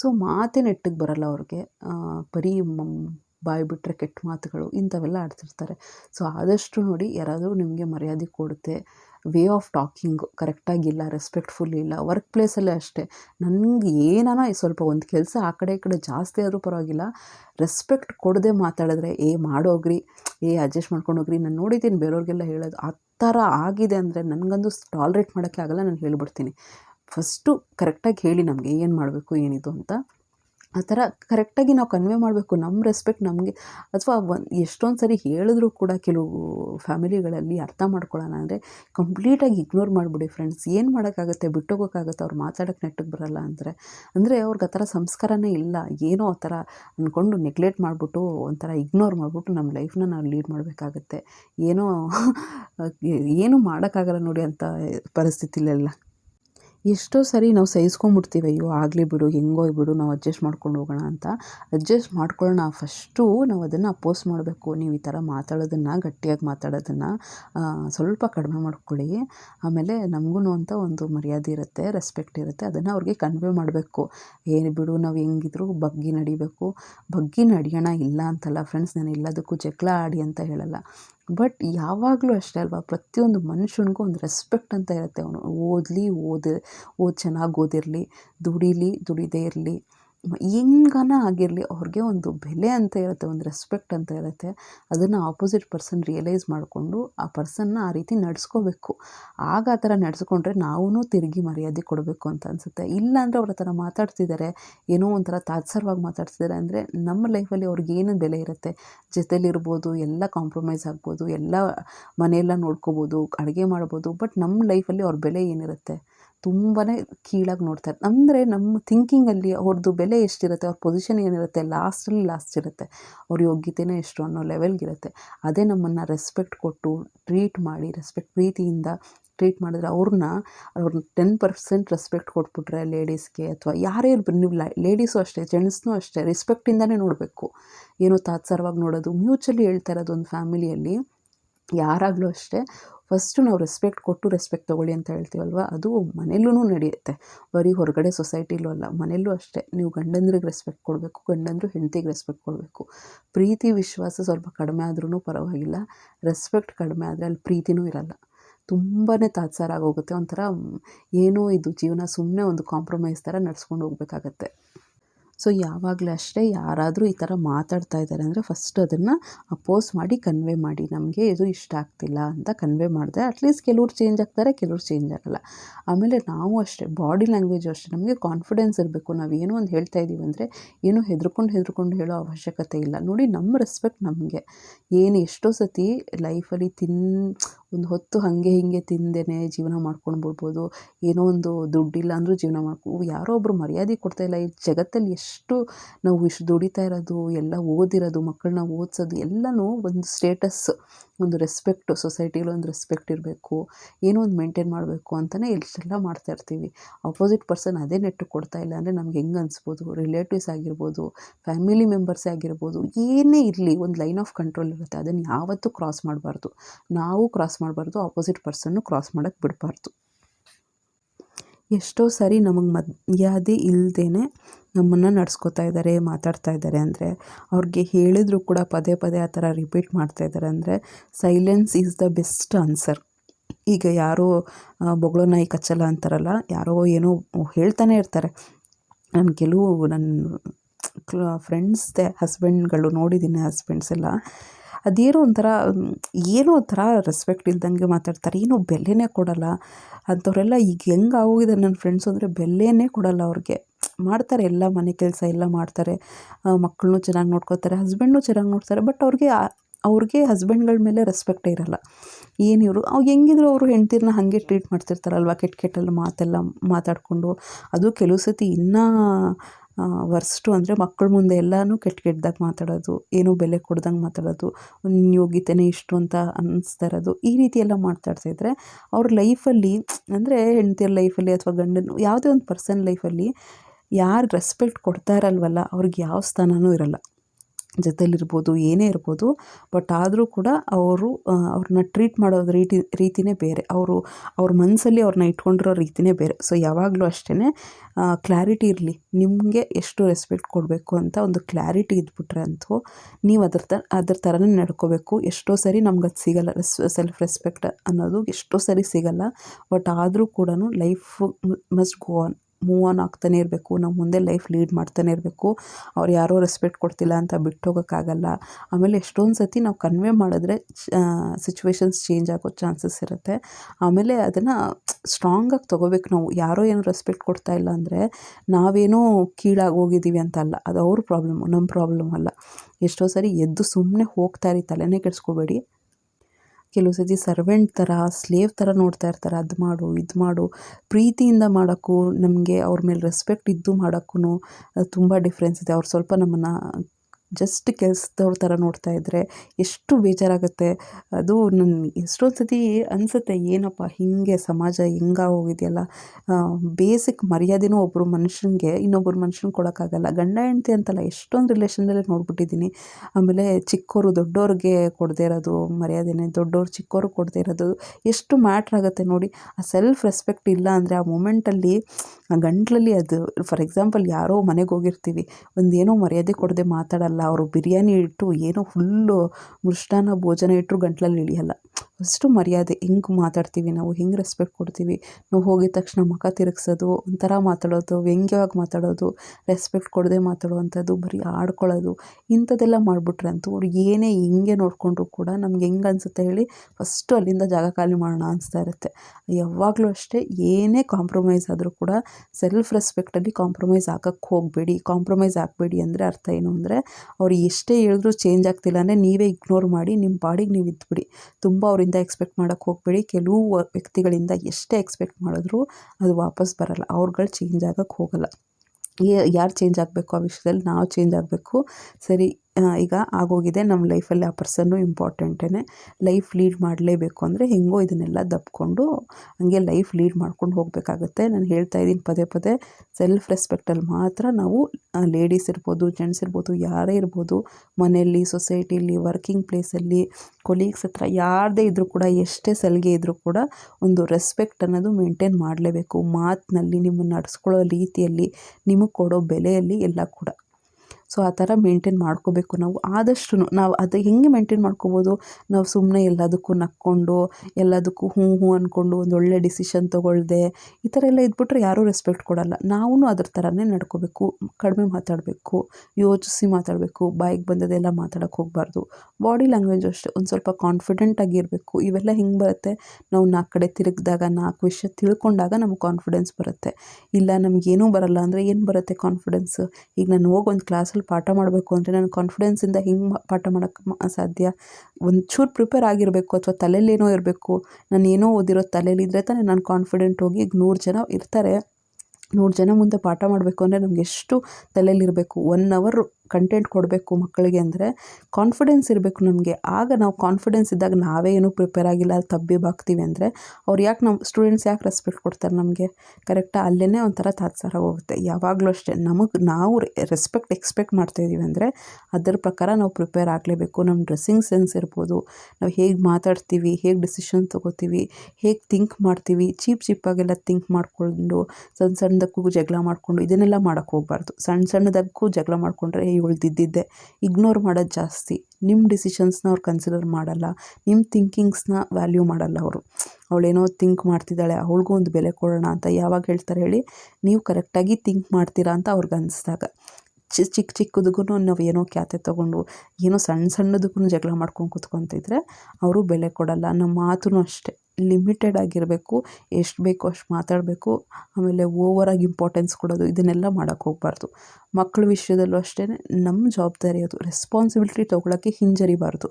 ಸೊ ಮಾತೇ ನೆಟ್ಟಿಗೆ ಬರಲ್ಲ ಅವ್ರಿಗೆ. ಬರೀ ಬಾಯಿ ಬಿಟ್ಟರೆ ಕೆಟ್ಟ ಮಾತುಗಳು ಇಂಥವೆಲ್ಲ ಆಡ್ತಿರ್ತಾರೆ. ಸೊ ಆದಷ್ಟು ನೋಡಿ ಯಾರಾದರೂ ನಿಮಗೆ ಮರ್ಯಾದೆ ಕೊಡುತ್ತೆ. ವೇ ಆಫ್ ಟಾಕಿಂಗು ಕರೆಕ್ಟಾಗಿಲ್ಲ, ರೆಸ್ಪೆಕ್ಟ್ಫುಲ್ ಇಲ್ಲ ವರ್ಕ್ ಪ್ಲೇಸಲ್ಲೇ ಅಷ್ಟೇ. ನನಗೆ ಏನಾನ ಸ್ವಲ್ಪ ಒಂದು ಕೆಲಸ ಆ ಕಡೆ ಈ ಕಡೆ ಜಾಸ್ತಿ ಆದರೂ ಪರವಾಗಿಲ್ಲ. ರೆಸ್ಪೆಕ್ಟ್ ಕೊಡದೆ ಮಾತಾಡಿದ್ರೆ, ಏ, ಮಾಡೋಗ್ರಿ, ಏ, ಅಡ್ಜಸ್ಟ್ ಮಾಡ್ಕೊಂಡು ಹೋಗ್ರಿ ನಾನು ನೋಡಿದ್ದೀನಿ ಬೇರೆಯವ್ರಿಗೆಲ್ಲ ಹೇಳೋದು. ಆ ಥರ ಆಗಿದೆ ಅಂದರೆ ನನಗಂದು ಟಾಲ್ರೇಟ್ ಮಾಡೋಕ್ಕೆ ಆಗಲ್ಲ, ನಾನು ಹೇಳಿಬಿಡ್ತೀನಿ. ಫಸ್ಟು ಕರೆಕ್ಟಾಗಿ ಹೇಳಿ ನಮಗೆ ಏನು ಮಾಡಬೇಕು, ಏನಿದು ಅಂತ. ಆ ಥರ ಕರೆಕ್ಟಾಗಿ ನಾವು ಕನ್ವೆ ಮಾಡಬೇಕು ನಮ್ಮ ರೆಸ್ಪೆಕ್ಟ್ ನಮಗೆ. ಅಥವಾ ಒಂದು ಎಷ್ಟೊಂದು ಸರಿ ಹೇಳಿದ್ರು ಕೂಡ ಕೆಲವು ಫ್ಯಾಮಿಲಿಗಳಲ್ಲಿ ಅರ್ಥ ಮಾಡ್ಕೊಳ್ಳೋಣ ಅಂದರೆ ಕಂಪ್ಲೀಟಾಗಿ ಇಗ್ನೋರ್ ಮಾಡಿಬಿಡಿ ಫ್ರೆಂಡ್ಸ್ ಏನು ಮಾಡೋಕ್ಕಾಗುತ್ತೆ? ಬಿಟ್ಟೋಗೋಕ್ಕಾಗುತ್ತೆ? ಅವ್ರು ಮಾತಾಡೋಕ್ಕೆ ನೆಟ್ಟಿಗೆ ಬರಲ್ಲ ಅಂದರೆ. ಅಂದರೆ ಅವ್ರಿಗೆ ಆ ಥರ ಸಂಸ್ಕಾರನೇ ಇಲ್ಲ. ಏನೋ ಆ ಥರ ಅಂದ್ಕೊಂಡು ನೆಗ್ಲೆಕ್ಟ್ ಮಾಡಿಬಿಟ್ಟು ಒಂಥರ ಇಗ್ನೋರ್ ಮಾಡಿಬಿಟ್ಟು ನಮ್ಮ ಲೈಫ್ನ ನಾವು ಲೀಡ್ ಮಾಡಬೇಕಾಗತ್ತೆ. ಏನೋ ಏನೂ ಮಾಡೋಕ್ಕಾಗಲ್ಲ ನೋಡಿ ಅಂಥ ಪರಿಸ್ಥಿತಿಲೆಲ್ಲ. ಎಷ್ಟೋ ಸರಿ ನಾವು ಸಹಿಸ್ಕೊಂಬಿಡ್ತೀವಿ ಅಯ್ಯೋ, ಆಗಲಿ ಬಿಡು, ಹೆಂಗೋ ಬಿಡು, ನಾವು ಅಡ್ಜಸ್ಟ್ ಮಾಡ್ಕೊಂಡು ಹೋಗೋಣ ಅಂತ. ಅಡ್ಜಸ್ಟ್ ಮಾಡ್ಕೊಳ್ಳೋಣ ಫಸ್ಟು ನಾವು ಅದನ್ನು ಅಪೋಸ್ ಮಾಡಬೇಕು. ನೀವು ಈ ಥರ ಮಾತಾಡೋದನ್ನು, ಗಟ್ಟಿಯಾಗಿ ಮಾತಾಡೋದನ್ನು ಸ್ವಲ್ಪ ಕಡಿಮೆ ಮಾಡ್ಕೊಳ್ಳಿ. ಆಮೇಲೆ ನಮಗೂ ಅಂತ ಒಂದು ಮರ್ಯಾದೆ ಇರುತ್ತೆ ರೆಸ್ಪೆಕ್ಟ್ ಇರುತ್ತೆ. ಅದನ್ನು ಅವ್ರಿಗೆ ಕನ್ವೆ ಮಾಡಬೇಕು. ಏನು ಬಿಡು, ನಾವು ಹೆಂಗಿದ್ರು ಬಗ್ಗಿ ನಡಿಬೇಕು. ಬಗ್ಗಿ ನಡಿಯೋಣ ಇಲ್ಲ ಅಂತಲ್ಲ ಫ್ರೆಂಡ್ಸ್ ನಾನು ಎಲ್ಲದಕ್ಕೂ ಜಗಳ ಆಡಿ ಅಂತ ಹೇಳಲ್ಲ. ಬಟ್ ಯಾವಾಗಲೂ ಅಷ್ಟೇ ಅಲ್ವಾ, ಪ್ರತಿಯೊಂದು ಮನುಷ್ಯನಿಗೂ ಒಂದು ರೆಸ್ಪೆಕ್ಟ್ ಅಂತ ಇರುತ್ತೆ ಅವನು. ಓದಲಿ ಓದು, ಓದಿ ಚೆನ್ನಾಗಿ ಓದಿರಲಿ, ದುಡೀಲಿ ದುಡಿದೇ ಇರಲಿ. ಹೆಂಗನ ಆಗಿರಲಿ, ಅವ್ರಿಗೆ ಒಂದು ಬೆಲೆ ಅಂತ ಇರುತ್ತೆ, ಒಂದು ರೆಸ್ಪೆಕ್ಟ್ ಅಂತ ಇರುತ್ತೆ, ಅದನ್ನು ಆಪೋಸಿಟ್ ಪರ್ಸನ್ ರಿಯಲೈಸ್ ಮಾಡಿಕೊಂಡು ಆ ಪರ್ಸನ್ನ ಆ ರೀತಿ ನಡೆಸ್ಕೋಬೇಕು. ಆಗ ಆ ಥರ ನಡೆಸ್ಕೊಂಡ್ರೆ ನಾವೂ ತಿರುಗಿ ಮರ್ಯಾದೆ ಕೊಡಬೇಕು ಅಂತ ಅನಿಸುತ್ತೆ. ಇಲ್ಲಾಂದರೆ ಅವ್ರ ಥರ ಮಾತಾಡ್ತಿದ್ದಾರೆ ಏನೋ ಒಂಥರ ತಾತ್ಸರವಾಗಿ ಮಾತಾಡ್ತಿದ್ದಾರೆ ಅಂದರೆ ನಮ್ಮ ಲೈಫಲ್ಲಿ ಅವ್ರಿಗೆ ಏನು ಬೆಲೆ ಇರುತ್ತೆ. ಜೊತೆಲಿರ್ಬೋದು, ಎಲ್ಲ ಕಾಂಪ್ರಮೈಸ್ ಆಗ್ಬೋದು, ಎಲ್ಲ ಮನೆಯೆಲ್ಲ ನೋಡ್ಕೋಬೋದು, ಅಡುಗೆ ಮಾಡ್ಬೋದು ಬಟ್ ನಮ್ಮ ಲೈಫಲ್ಲಿ ಅವ್ರ ಬೆಲೆ ಏನಿರುತ್ತೆ? ತುಂಬಾ ಕೀಳಾಗಿ ನೋಡ್ತಾರೆ. ಅಂದರೆ ನಮ್ಮ ಥಿಂಕಿಂಗಲ್ಲಿ ಅವ್ರದ್ದು ಬೆಲೆ ಎಷ್ಟಿರುತ್ತೆ, ಅವ್ರ ಪೊಸಿಷನ್ ಏನಿರುತ್ತೆ ಲಾಸ್ಟಲ್ಲಿ ಲಾಸ್ಟ್ ಇರುತ್ತೆ, ಅವ್ರ ಯೋಗ್ಯತೆನೇ ಎಷ್ಟು ಅನ್ನೋ ಲೆವೆಲ್ಗಿರುತ್ತೆ ಅದೇ ನಮ್ಮನ್ನು ರೆಸ್ಪೆಕ್ಟ್ ಕೊಟ್ಟು ಟ್ರೀಟ್ ಮಾಡಿ ರೆಸ್ಪೆಕ್ಟ್ ಪ್ರೀತಿಯಿಂದ ಟ್ರೀಟ್ ಮಾಡಿದ್ರೆ ಅವ್ರನ್ನ ಅವ್ರನ್ನ ಟೆನ್ ಪರ್ಸೆಂಟ್ ರೆಸ್ಪೆಕ್ಟ್ ಕೊಟ್ಬಿಟ್ರೆ ಲೇಡೀಸ್ಗೆ ಅಥವಾ ಯಾರೇ ಇರ್ಬೋದು ನೀವು ಲೇಡೀಸು ಅಷ್ಟೇ ಜೆಂಟ್ಸ್ನೂ ಅಷ್ಟೇ ರೆಸ್ಪೆಕ್ಟಿಂದನೇ ನೋಡಬೇಕು. ಏನೋ ತಾತ್ಸಾರವಾಗಿ ನೋಡೋದು. ಮ್ಯೂಚುಲಿ ಹೇಳ್ತಾ ಇರೋದು ಒಂದು ಫ್ಯಾಮಿಲಿಯಲ್ಲಿ ಯಾರಾಗಲೂ ಅಷ್ಟೇ ಫಸ್ಟು ನಾವು ರೆಸ್ಪೆಕ್ಟ್ ಕೊಟ್ಟು ರೆಸ್ಪೆಕ್ಟ್ ತೊಗೊಳ್ಳಿ ಅಂತ ಹೇಳ್ತೀವಲ್ವ? ಅದು ಮನೆಯಲ್ಲೂ ನಡೆಯುತ್ತೆ. ಬರೀ ಹೊರಗಡೆ ಸೊಸೈಟಿಲೂ ಅಲ್ಲ, ಮನೆಯಲ್ಲೂ ಅಷ್ಟೇ. ನೀವು ಗಂಡಂದ್ರಿಗೆ ರೆಸ್ಪೆಕ್ಟ್ ಕೊಡಬೇಕು, ಗಂಡಂದರು ಹೆಂಡತಿಗೆ ರೆಸ್ಪೆಕ್ಟ್ ಕೊಡಬೇಕು. ಪ್ರೀತಿ, ವಿಶ್ವಾಸ ಸ್ವಲ್ಪ ಕಡಿಮೆ ಆದ್ರೂ ಪರವಾಗಿಲ್ಲ. ರೆಸ್ಪೆಕ್ಟ್ ಕಡಿಮೆ ಆದರೆ ಅಲ್ಲಿ ಪ್ರೀತಿನೂ ಇರಲ್ಲ. ತುಂಬಾ ತಾತ್ಸಾರ ಆಗೋಗುತ್ತೆ ಒಂಥರ ಏನೋ ಇದು ಜೀವನ ಸುಮ್ಮನೆ ಒಂದು ಕಾಂಪ್ರಮೈಸ್ ಥರ ನಡ್ಸ್ಕೊಂಡು ಹೋಗ್ಬೇಕಾಗತ್ತೆ. ಸೊ ಯಾವಾಗಲೂ ಅಷ್ಟೇ ಯಾರಾದರೂ ಈ ಥರ ಮಾತಾಡ್ತಾ ಇದ್ದಾರೆ ಅಂದರೆ ಫಸ್ಟ್ ಅದನ್ನು ಅಪೋಸ್ ಮಾಡಿ ಕನ್ವೆ ಮಾಡಿ. ನಮಗೆ ಇದು ಇಷ್ಟ ಆಗ್ತಿಲ್ಲ ಅಂತ ಕನ್ವೆ ಮಾಡಿದ್ರೆ ಅಟ್ಲೀಸ್ಟ್ ಕೆಲವ್ರು ಚೇಂಜ್ ಆಗ್ತಾರೆ, ಕೆಲವ್ರು ಚೇಂಜ್ ಆಗಲ್ಲ. ಆಮೇಲೆ ನಾವು ಅಷ್ಟೇ ಬಾಡಿ ಲ್ಯಾಂಗ್ವೇಜು ಅಷ್ಟೇ, ನಮಗೆ ಕಾನ್ಫಿಡೆನ್ಸ್ ಇರಬೇಕು. ನಾವು ಏನೋ ಒಂದು ಹೇಳ್ತಾ ಇದ್ದೀವಿ ಅಂದರೆ ಏನೋ ಹೆದ್ರ್ಕೊಂಡು ಹೆದ್ರ್ಕೊಂಡು ಹೇಳೋ ಅವಶ್ಯಕತೆ ಇಲ್ಲ. ನೋಡಿ, ನಮ್ಮ ರೆಸ್ಪೆಕ್ಟ್ ನಮಗೆ. ಏನು ಎಷ್ಟೋ ಸತಿ ಲೈಫಲ್ಲಿ ತಿನ್ ಒಂದು ಹೊತ್ತು ಹಾಗೆ ಹೀಗೆ ತಿಂದೇ ಜೀವನ ಮಾಡ್ಕೊಂಡು ಬಿಡ್ಬೋದು. ಏನೋ ಒಂದು ದುಡ್ಡಿಲ್ಲ ಅಂದರೂ ಜೀವನ ಮಾಡ್ಕೊ ಯಾರೋ ಒಬ್ಬರು ಮರ್ಯಾದೆ ಕೊಡ್ತಾ ಇಲ್ಲ. ಈ ಜಗತ್ತಲ್ಲಿ ಎಷ್ಟು ನಾವು ಇಷ್ಟು ದುಡಿತಾ ಇರೋದು, ಎಲ್ಲ ಓದಿರೋದು, ಮಕ್ಕಳನ್ನ ಓದಿಸೋದು, ಎಲ್ಲನೂ ಒಂದು ಸ್ಟೇಟಸ್ ಒಂದು ರೆಸ್ಪೆಕ್ಟು ಸೊಸೈಟಿಲಿ ಒಂದು ರೆಸ್ಪೆಕ್ಟ್ ಇರಬೇಕು, ಏನೋ ಒಂದು ಮೇಂಟೈನ್ ಮಾಡಬೇಕು ಅಂತಲೇ ಇಷ್ಟೆಲ್ಲ ಮಾಡ್ತಾ ಇರ್ತೀವಿ. ಅಪೋಸಿಟ್ ಪರ್ಸನ್ ಅದೇ ನೆಟ್ಟು ಕೊಡ್ತಾ ಇಲ್ಲ ಅಂದರೆ ನಮ್ಗೆ ಹೆಂಗೆ ಅನಿಸ್ಬೋದು? ರಿಲೇಟಿವ್ಸ್ ಆಗಿರ್ಬೋದು ಫ್ಯಾಮಿಲಿ ಮೆಂಬರ್ಸೇ ಆಗಿರ್ಬೋದು, ಏನೇ ಇರಲಿ ಒಂದು ಲೈನ್ ಆಫ್ ಕಂಟ್ರೋಲ್ ಇರುತ್ತೆ. ಅದನ್ನು ಯಾವತ್ತೂ ಕ್ರಾಸ್ ಮಾಡಬಾರ್ದು. ನಾವು ಕ್ರಾಸ್ ಮಾಡಬಾರ್ದು ಆಪೋಸಿಟ್ ಪರ್ಸನ್ನು ಕ್ರಾಸ್ ಮಾಡೋಕ್ಕೆ ಬಿಡಬಾರ್ದು. ಎಷ್ಟೋ ಸಾರಿ ನಮಗೆ ಮರ್ಯಾದೆ ಇಲ್ಲದೇ ನಮ್ಮನ್ನು ನಡೆಸ್ಕೋತಾ ಇದ್ದಾರೆ ಮಾತಾಡ್ತಾ ಇದ್ದಾರೆ ಅಂದರೆ, ಅವ್ರಿಗೆ ಹೇಳಿದರೂ ಕೂಡ ಪದೇ ಪದೇ ಆ ಥರ ರಿಪೀಟ್ ಮಾಡ್ತಾ ಇದ್ದಾರೆ ಅಂದರೆ silence is the best answer ಈಗ ಯಾರೋ ಬೊಗಳೋ ನಾಯಿ ಕಚ್ಚಲ್ಲ ಅಂತಾರಲ್ಲ, ಯಾರೋ ಏನೋ ಹೇಳ್ತಾನೆ ಇರ್ತಾರೆ. ನಾನು ಕೆಲವು ನನ್ನ ಫ್ರೆಂಡ್ಸ್ದೆ ಹಸ್ಬೆಂಡ್ಗಳು ನೋಡಿದ್ದೀನಿ ಹಸ್ಬೆಂಡ್ಸ್ ಎಲ್ಲ. ಅದೇನೋ ಒಂಥರ, ಏನೋ ಒಂಥರ ರೆಸ್ಪೆಕ್ಟ್ ಇಲ್ದಂಗೆ ಮಾತಾಡ್ತಾರೆ, ಏನೋ ಬೆಲೆನೇ ಕೊಡಲ್ಲ. ಅಂಥವರೆಲ್ಲ ಈಗ ಹೆಂಗೆ ಆಗೋಗಿದೆ ನನ್ನ ಫ್ರೆಂಡ್ಸ್ ಅಂದರೆ ಬೆಲ್ಲೇನೇ ಕೊಡಲ್ಲ ಅವ್ರಿಗೆ. ಮಾಡ್ತಾರೆ ಎಲ್ಲ ಮನೆ ಕೆಲಸ ಎಲ್ಲ ಮಾಡ್ತಾರೆ. ಮಕ್ಕಳನ್ನೂ ಚೆನ್ನಾಗಿ ನೋಡ್ಕೋತಾರೆ ಹಸ್ಬೆಂಡ್ನೂ ಚೆನ್ನಾಗಿ ನೋಡ್ತಾರೆ ಬಟ್ ಅವ್ರಿಗೆ ಅವ್ರಿಗೆ ಹಸ್ಬೆಂಡ್ಗಳ ಮೇಲೆ ರೆಸ್ಪೆಕ್ಟೇ ಇರಲ್ಲ. ಏನು ಇವರು ಅವಾಗ ಹೆಂಗಿದ್ರು ಅವರು ಹೆಂಡ್ತಿರನ್ನ ಹಾಗೆ ಟ್ರೀಟ್ ಮಾಡ್ತಿರ್ತಾರಲ್ವ, ಕೆಟ್ಟ ಕೆಟ್ಟಲ್ಲಿ ಮಾತೆಲ್ಲ ಮಾತಾಡಿಕೊಂಡು. ಅದು ಕೆಲವು ಸತಿ ಇನ್ನೂ ವರ್ಸ್ಟು ಅಂದರೆ ಮಕ್ಕಳ ಮುಂದೆ ಎಲ್ಲನೂ ಕೆಟ್ಟ ಕೆಟ್ಟದಾಗ ಮಾತಾಡೋದು, ಏನೂ ಬೆಲೆ ಕೊಡ್ದಂಗೆ ಮಾತಾಡೋದು ನಿನ್ನ ಯೋಗ್ಯತೆನೇ ಇಷ್ಟು ಅಂತ ಅನ್ನಿಸ್ತಾ ಇರೋದು, ಈ ರೀತಿ ಎಲ್ಲ ಮಾತಾಡ್ತಿದ್ರೆ ಅವ್ರ ಲೈಫಲ್ಲಿ ಅಂದರೆ ಹೆಂಡ್ತಿಯರ ಲೈಫಲ್ಲಿ ಅಥವಾ ಗಂಡನ ಯಾವುದೇ ಒಂದು ಪರ್ಸನ್ ಲೈಫಲ್ಲಿ ಯಾರು ರೆಸ್ಪೆಕ್ಟ್ ಕೊಡ್ತಾ ಇರಲ್ವಲ್ಲ, ಅವ್ರಿಗೆ ಯಾವ ಸ್ಥಾನವೂ ಇರಲ್ಲ. ಜೊತೆಲಿರ್ಬೋದು, ಏನೇ ಇರ್ಬೋದು ಬಟ್ ಆದರೂ ಕೂಡ ಅವರು ಅವ್ರನ್ನ ಟ್ರೀಟ್ ಮಾಡೋದು ರೀತಿ ರೀತಿಯೇ ಬೇರೆ. ಅವರು, ಅವ್ರ ಮನಸ್ಸಲ್ಲಿ ಅವ್ರನ್ನ ಇಟ್ಕೊಂಡಿರೋ ರೀತಿಯೇ ಬೇರೆ. ಸೊ ಯಾವಾಗಲೂ ಅಷ್ಟೇ ಕ್ಲಾರಿಟಿ ಇರಲಿ. ನಿಮಗೆ ಎಷ್ಟು ರೆಸ್ಪೆಕ್ಟ್ ಕೊಡಬೇಕು ಅಂತ ಒಂದು ಕ್ಲಾರಿಟಿ ಇದ್ಬಿಟ್ರೆ ಅಂತೂ ನೀವು ಅದ್ರ ತ, ಅದ್ರ ಥರನೇ ನಡ್ಕೋಬೇಕು. ಎಷ್ಟೋ ಸರಿ ನಮ್ಗೆ ಅದು ಸಿಗಲ್ಲ. ರೆಸ್ ಸೆಲ್ಫ್ ರೆಸ್ಪೆಕ್ಟ್ ಅನ್ನೋದು ಎಷ್ಟೋ ಸರಿ ಸಿಗಲ್ಲ. ಬಟ್ ಆದರೂ ಕೂಡ life must go on move on ಆಗ್ತಾನೆ ಇರಬೇಕು, ನಾವು ಮುಂದೆ ಲೈಫ್ ಲೀಡ್ ಮಾಡ್ತಾನೆ ಇರಬೇಕು, ಅವ್ರು ಯಾರೋ ರೆಸ್ಪೆಕ್ಟ್ ಕೊಡ್ತಿಲ್ಲ ಅಂತ ಬಿಟ್ಟು ಹೋಗೋಕ್ಕಾಗಲ್ಲ ಆಮೇಲೆ ಎಷ್ಟೊಂದು ಸತಿ ನಾವು ಕನ್ವೆ ಮಾಡಿದ್ರೆ ಸಿಚುವೇಶನ್ಸ್ ಚೇಂಜ್ ಆಗೋ ಚಾನ್ಸಸ್ ಇರುತ್ತೆ. ಆಮೇಲೆ ಅದನ್ನು ಸ್ಟ್ರಾಂಗಾಗಿ ತೊಗೋಬೇಕು ನಾವು. ಯಾರೋ ಏನು ರೆಸ್ಪೆಕ್ಟ್ ಕೊಡ್ತಾ ಇಲ್ಲ ಅಂದರೆ, ನಾವೇನೋ ಕೀಳಾಗಿ ಹೋಗಿದ್ದೀವಿ ಅಂತ ಅಲ್ಲ ಅದು ಅವ್ರ ಪ್ರಾಬ್ಲಮ್ಮು ನಮ್ಮ ಪ್ರಾಬ್ಲಮ್ ಅಲ್ಲ. ಎಷ್ಟೋ ಸರಿ ಎದ್ದು ಸುಮ್ಮನೆ ಹೋಗ್ತಾ ಇರಿ, ತಲೆನೇ ಕೆಡಿಸ್ಕೋಬೇಡಿ. ಕೆಲವು ಸತಿ ಸರ್ವೆಂಟ್ ಥರ ಸ್ಲೇವ್ ಥರ ನೋಡ್ತಾ ಇರ್ತಾರೆ. ಅದು ಮಾಡು, ಇದು ಮಾಡು. ಪ್ರೀತಿಯಿಂದ ಮಾಡೋಕ್ಕೂ ನಮಗೆ ಅವ್ರ ಮೇಲೆ ರೆಸ್ಪೆಕ್ಟ್ ಇದ್ದು ಮಾಡೋಕ್ಕೂ ತುಂಬ ಡಿಫ್ರೆನ್ಸ್ ಇದೆ. ಅವ್ರು ಸ್ವಲ್ಪ ನಮ್ಮನ್ನು ಜಸ್ಟ್ ಕೆಲಸದವ್ರ ಥರ ನೋಡ್ತಾ ಇದ್ದರೆ ಎಷ್ಟು ಬೇಜಾರಾಗುತ್ತೆ. ಅದು ನನ್ನ ಎಷ್ಟೊಂದು ಸತಿ ಅನಿಸುತ್ತೆ, ಏನಪ್ಪ ಹೀಗೆ ಸಮಾಜ ಹಿಂಗೆ ಹೋಗಿದೆಯಲ್ಲ? ಬೇಸಿಕ್ ಮರ್ಯಾದೆನೂ ಒಬ್ಬರು ಮನುಷ್ಯನಿಗೆ ಇನ್ನೊಬ್ಬರು ಮನುಷ್ಯನ ಕೊಡೋಕ್ಕಾಗಲ್ಲ. ಗಂಡ, ಹೆಂಡತಿ ಅಂತಲ್ಲ, ಎಷ್ಟೊಂದು ರಿಲೇಷನ್ದಲ್ಲೇ ನೋಡ್ಬಿಟ್ಟಿದ್ದೀನಿ. ಆಮೇಲೆ ಚಿಕ್ಕವರು ದೊಡ್ಡವ್ರಿಗೆ ಕೊಡದೇ ಇರೋದು ಮರ್ಯಾದೆನೇ ದೊಡ್ಡವ್ರು ಚಿಕ್ಕವ್ರು ಕೊಡದೇ ಇರೋದು ಎಷ್ಟು ಮ್ಯಾಟ್ರ್ ಆಗುತ್ತೆ ನೋಡಿ. ಆ ಸೆಲ್ಫ್ ರೆಸ್ಪೆಕ್ಟ್ ಇಲ್ಲ ಅಂದರೆ ಆ ಮೂಮೆಂಟಲ್ಲಿ ಆ ಗಂಟ್ಲಲ್ಲಿ ಅದು ಫಾರ್ ಎಕ್ಸಾಂಪಲ್ ಯಾರೋ ಮನೆಗೆ ಹೋಗಿರ್ತೀವಿ ಒಂದೇನೋ ಮರ್ಯಾದೆ ಕೊಡದೆ ಮಾತಾಡಲ್ಲ ಅವರು ಬಿರಿಯಾನಿ ಇಟ್ಟು ಏನೋ ಫುಲ್ಲು ಮೃಷ್ಟಾನ್ನ ಭೋಜನ ಇಟ್ಟರು ಗಂಟ್ಲಲ್ಲಿ ಇಳಿಯಲ್ಲ. ಅಷ್ಟು ಮರ್ಯಾದೆ. ಹೆಂಗೆ ಮಾತಾಡ್ತೀವಿ ನಾವು? ಹೆಂಗೆ ರೆಸ್ಪೆಕ್ಟ್ ಕೊಡ್ತೀವಿ? ನಾವು ಹೋಗಿದ ತಕ್ಷಣ ಮುಖ ತಿರುಗ್ಸೋದು, ಒಂಥರ ಮಾತಾಡೋದು, ವ್ಯಂಗ್ಯವಾಗಿ ಮಾತಾಡೋದು ರೆಸ್ಪೆಕ್ಟ್ ಕೊಡದೆ ಮಾತಾಡುವಂಥದ್ದು, ಬರೀ ಆಡ್ಕೊಳ್ಳೋದು, ಇಂಥದ್ದೆಲ್ಲ ಮಾಡಿಬಿಟ್ರೆ ಅಂತೂ ಅವ್ರು ಏನೇ ಹೆಂಗೆ ನೋಡಿಕೊಂಡ್ರು ಕೂಡ ನಮ್ಗೆ ಹೆಂಗೆ ಅನಿಸುತ್ತೆ ಹೇಳಿ ಫಸ್ಟು ಅಲ್ಲಿಂದ ಜಾಗ ಖಾಲಿ ಮಾಡೋಣ ಅನಿಸ್ತಾ ಇರುತ್ತೆ. ಯಾವಾಗಲೂ ಅಷ್ಟೇ ಏನೇ ಕಾಂಪ್ರಮೈಸ್ ಆದರೂ ಕೂಡ ಸೆಲ್ಫ್ ರೆಸ್ಪೆಕ್ಟಲ್ಲಿ ಕಾಂಪ್ರಮೈಸ್ ಆಗಕ್ಕೆ ಹೋಗಬೇಡಿ. ಕಾಂಪ್ರಮೈಸ್ ಆಗಬೇಡಿ ಅಂದರೆ ಅರ್ಥ ಏನು ಅಂದರೆ ಅವ್ರು ಎಷ್ಟೇ ಹೇಳಿದ್ರು ಚೇಂಜ್ ಆಗ್ತಿಲ್ಲ ಅಂದರೆ ನೀವೇ ಇಗ್ನೋರ್ ಮಾಡಿ ನಿಮ್ಮ ಬಾಡಿಗೆ ನೀವು ಇದ್ಬಿಡಿ. ತುಂಬ ಅವರಿಂದ ಎಕ್ಸ್ಪೆಕ್ಟ್ ಮಾಡೋಕ್ಕೆ ಹೋಗಬೇಡಿ. ಕೆಲವು ವ್ಯಕ್ತಿಗಳಿಂದ ಎಷ್ಟೇ ಎಕ್ಸ್ಪೆಕ್ಟ್ ಮಾಡಿದ್ರೂ ಅದು ವಾಪಸ್ ಬರಲ್ಲ. ಅವ್ರುಗಳು ಚೇಂಜ್ ಆಗೋಕ್ಕೆ ಹೋಗಲ್ಲ. ಯಾರು ಚೇಂಜ್ ಆಗಬೇಕು ಆ ವಿಷಯದಲ್ಲಿ ನಾವು ಚೇಂಜ್ ಆಗಬೇಕು. ಸರಿ ಈಗ ಆಗೋಗಿದೆ ನಮ್ಮ ಲೈಫಲ್ಲಿ ಆ ಪರ್ಸನ್ನು ಇಂಪಾರ್ಟೆಂಟೇ ಲೈಫ್ ಲೀಡ್ ಮಾಡಲೇಬೇಕು ಅಂದರೆ ಹೆಂಗೋ ಇದನ್ನೆಲ್ಲ ದಬ್ಕೊಂಡು ಹಂಗೆ ಲೈಫ್ ಲೀಡ್ ಮಾಡ್ಕೊಂಡು ಹೋಗಬೇಕಾಗುತ್ತೆ. ನಾನು ಹೇಳ್ತಾ ಇದ್ದೀನಿ ಪದೇ ಪದೇ ಸೆಲ್ಫ್ ರೆಸ್ಪೆಕ್ಟಲ್ಲಿ ಮಾತ್ರ ನಾವು ಲೇಡೀಸ್ ಇರ್ಬೋದು ಜೆಂಟ್ಸ್ ಇರ್ಬೋದು, ಯಾರೇ ಇರ್ಬೋದು, ಮನೆಯಲ್ಲಿ ಸೊಸೈಟಿಲಿ ವರ್ಕಿಂಗ್ ಪ್ಲೇಸಲ್ಲಿ ಕೊಲೀಗ್ಸ್ ಹತ್ರ ಯಾರದೇ ಇದ್ದರೂ ಕೂಡ, ಎಷ್ಟೇ ಸಲಿಗೆ ಇದ್ದರೂ ಕೂಡ ಒಂದು ರೆಸ್ಪೆಕ್ಟ್ ಅನ್ನೋದು ಮೇಂಟೈನ್ ಮಾಡಲೇಬೇಕು. ಮಾತಿನಲ್ಲಿ ನಿಮ್ಮನ್ನು ನಡೆಸ್ಕೊಳ್ಳೋ ರೀತಿಯಲ್ಲಿ, ನಿಮಗೆ ಕೊಡೋ ಬೆಲೆಯಲ್ಲಿ ಎಲ್ಲ ಕೂಡ. ಸೊ ಆ ಥರ ಮೇಂಟೈನ್ ಮಾಡ್ಕೋಬೇಕು ನಾವು. ಆದಷ್ಟು ನಾವು ಅದು ಹೆಂಗೆ ಮೇಂಟೈನ್ ಮಾಡ್ಕೋಬೋದು? ನಾವು ಸುಮ್ಮನೆ ಎಲ್ಲದಕ್ಕೂ ನಕ್ಕೊಂಡು, ಎಲ್ಲದಕ್ಕೂ ಹ್ಞೂ ಹ್ಞೂ ಅಂದ್ಕೊಂಡು ಒಂದು ಒಳ್ಳೆ ಡಿಸಿಷನ್ ತೊಗೊಳ್ದೆ, ಈ ಥರ ಎಲ್ಲ ಇದ್ಬಿಟ್ರೆ ಯಾರೂ ರೆಸ್ಪೆಕ್ಟ್ ಕೊಡಲ್ಲ. ನಾವು ಅದ್ರ ಥರನೇ ನಡ್ಕೋಬೇಕು, ಕಡಿಮೆ ಮಾತಾಡಬೇಕು, ಯೋಚಿಸಿ ಮಾತಾಡಬೇಕು, ಬಾಯಿಗೆ ಬಂದದೆಲ್ಲ ಮಾತಾಡೋಕ್ಕೆ ಹೋಗಬಾರ್ದು. ಬಾಡಿ ಲ್ಯಾಂಗ್ವೇಜ್ ಅಷ್ಟೇ, ಒಂದು ಸ್ವಲ್ಪ ಕಾನ್ಫಿಡೆಂಟ್ ಆಗಿರಬೇಕು. ಇವೆಲ್ಲ ಹೆಂಗೆ ಬರುತ್ತೆ? ನಾವು ನಾಲ್ಕು ಕಡೆ ತಿರುಗಿದಾಗ, ನಾಲ್ಕು ವಿಷಯ ತಿಳ್ಕೊಂಡಾಗ ನಮ್ಗೆ ಕಾನ್ಫಿಡೆನ್ಸ್ ಬರುತ್ತೆ. ಇಲ್ಲ ನಮಗೇನೂ ಬರಲ್ಲ ಅಂದರೆ ಏನು ಬರುತ್ತೆ ಕಾನ್ಫಿಡೆನ್ಸ್? ಈಗ ನಾನು ಹೋಗಿ ಒಂದು ಕ್ಲಾಸಲ್ಲಿ ಪಾಠ ಮಾಡಬೇಕು ಅಂದರೆ ನಾನು ಕಾನ್ಫಿಡೆನ್ಸಿಂದ ಹಿಂಗೆ ಪಾಠ ಮಾಡೋಕ್ಕೆ ಸಾಧ್ಯ ಒಂಚೂರು ಪ್ರಿಪೇರ್ ಆಗಿರಬೇಕು ಅಥವಾ ತಲೆಯಲ್ಲೇನೋ ಇರಬೇಕು. ನಾನು ಏನೋ ಓದಿರೋ ತಲೆಯಲ್ಲಿದ್ದರೆ ತಾನೇ ನಾನು ಕಾನ್ಫಿಡೆಂಟ್ ಹೋಗಿ ಈಗ ನೂರು ಜನ ಇರ್ತಾರೆ. ನೂರು ಜನ ಮುಂದೆ ಪಾಠ ಮಾಡಬೇಕು ಅಂದರೆ ನಮ್ಗೆ ಎಷ್ಟು ತಲೆಯಲ್ಲಿರಬೇಕು? ಒನ್ ಅವರು ಕಂಟೆಂಟ್ ಕೊಡಬೇಕು ಮಕ್ಕಳಿಗೆ ಅಂದರೆ ಕಾನ್ಫಿಡೆನ್ಸ್ ಇರಬೇಕು ನಮಗೆ. ಆಗ ನಾವು ಕಾನ್ಫಿಡೆನ್ಸ್ ಇದ್ದಾಗ ನಾವೇ ಏನೂ ಪ್ರಿಪೇರ್ ಆಗಿಲ್ಲ, ಅಲ್ಲಿ ತಬ್ಬಿಬಾಗ್ತೀವಿ ಅಂದರೆ ಅವ್ರು ಯಾಕೆ ನಮ್ಮ ಸ್ಟೂಡೆಂಟ್ಸ್ ಯಾಕೆ ರೆಸ್ಪೆಕ್ಟ್ ಕೊಡ್ತಾರೆ ನಮಗೆ? ಕರೆಕ್ಟಾ ಅಲ್ಲೇ ಒಂಥರ ತಾತ್ಸಾರ ಹೋಗುತ್ತೆ. ಯಾವಾಗಲೂ ಅಷ್ಟೇ ನಮಗೆ ನಾವು ರೆಸ್ಪೆಕ್ಟ್ ಎಕ್ಸ್ಪೆಕ್ಟ್ ಮಾಡ್ತಾ ಇದ್ದೀವಿ ಅಂದರೆ ಅದರ ಪ್ರಕಾರ ನಾವು ಪ್ರಿಪೇರ್ ಆಗಲೇಬೇಕು. ನಮ್ಮ ಡ್ರೆಸ್ಸಿಂಗ್ ಸೆನ್ಸ್ ಇರ್ಬೋದು, ನಾವು ಹೇಗೆ ಮಾತಾಡ್ತೀವಿ, ಹೇಗೆ ಡಿಸಿಷನ್ ತೊಗೋತೀವಿ, ಹೇಗೆ ಥಿಂಕ್ ಮಾಡ್ತೀವಿ ಚೀಪ್ ಚೀಪಾಗೆಲ್ಲ ಥಿಂಕ್ ಮಾಡಿಕೊಂಡು ಸಣ್ಣ ಸಣ್ಣದಕ್ಕೂ ಜಗಳ ಮಾಡಿಕೊಂಡು ಇದನ್ನೆಲ್ಲ ಮಾಡೋಕ್ಕೆ ಹೋಗಬಾರ್ದು. ಸಣ್ಣ ಸಣ್ಣದಕ್ಕೂ ಜಗಳ ಮಾಡಿಕೊಂಡ್ರೆ ಉಳಿದಿದ್ದಿದ್ದೆ ಇಗ್ನೋರ್ ಮಾಡೋದು ಜಾಸ್ತಿ. ನಿಮ್ಮ ಡಿಸಿಷನ್ಸ್ನ ಅವ್ರು ಕನ್ಸಿಡರ್ ಮಾಡಲ್ಲ. ನಿಮ್ಮ ಥಿಂಕಿಂಗ್ಸ್ನ ವ್ಯಾಲ್ಯೂ ಮಾಡಲ್ಲ ಅವರು. ಅವಳೇನೋ ಥಿಂಕ್ ಮಾಡ್ತಿದ್ದಾಳೆ, ಅವಳಿಗೂ ಒಂದು ಬೆಲೆ ಕೊಡೋಣ ಅಂತ ಯಾವಾಗ ಹೇಳ್ತಾರೆ ಹೇಳಿ, ನೀವು ಕರೆಕ್ಟಾಗಿ ಥಿಂಕ್ ಮಾಡ್ತೀರಾ ಅಂತ ಅವ್ರಿಗೆ ಅನಿಸ್ದಾಗ. ಚಿ ಚಿಕ್ಕ ಚಿಕ್ಕದಕ್ಕೂ ನಾವು ಏನೋ ಖ್ಯಾತೆ ತೊಗೊಂಡು ಏನೋ ಸಣ್ಣ ಸಣ್ಣದಕ್ಕೂ ಜಗಳ ಮಾಡ್ಕೊಂಡು ಕೂತ್ಕೊತಿದ್ರೆ ಅವರು ಬೆಲೆ ಕೊಡಲ್ಲ. ನಮ್ಮ ಮಾತೂ ಅಷ್ಟೇ. ಲಿಮಿಟೆಡ್ ಆಗಿರಬೇಕು, ಎಷ್ಟು ಬೇಕೋ ಅಷ್ಟು ಮಾತಾಡಬೇಕು, ಆಮೇಲೆ ಓವರಾಗಿ ಇಂಪಾರ್ಟೆನ್ಸ್ ಕೊಡೋದು, ಇದನ್ನೆಲ್ಲ ಮಾಡೋಕ್ಕೆ ಹೋಗಬಾರ್ದು. ಮಕ್ಕಳ ವಿಷಯದಲ್ಲೂ ಅಷ್ಟೇ ನಮ್ಮ ಜವಾಬ್ದಾರಿ ಅದು. ರೆಸ್ಪಾನ್ಸಿಬಿಲಿಟಿ ತೊಗೊಳಕ್ಕೆ ಹಿಂಜರಿಬಾರ್ದು.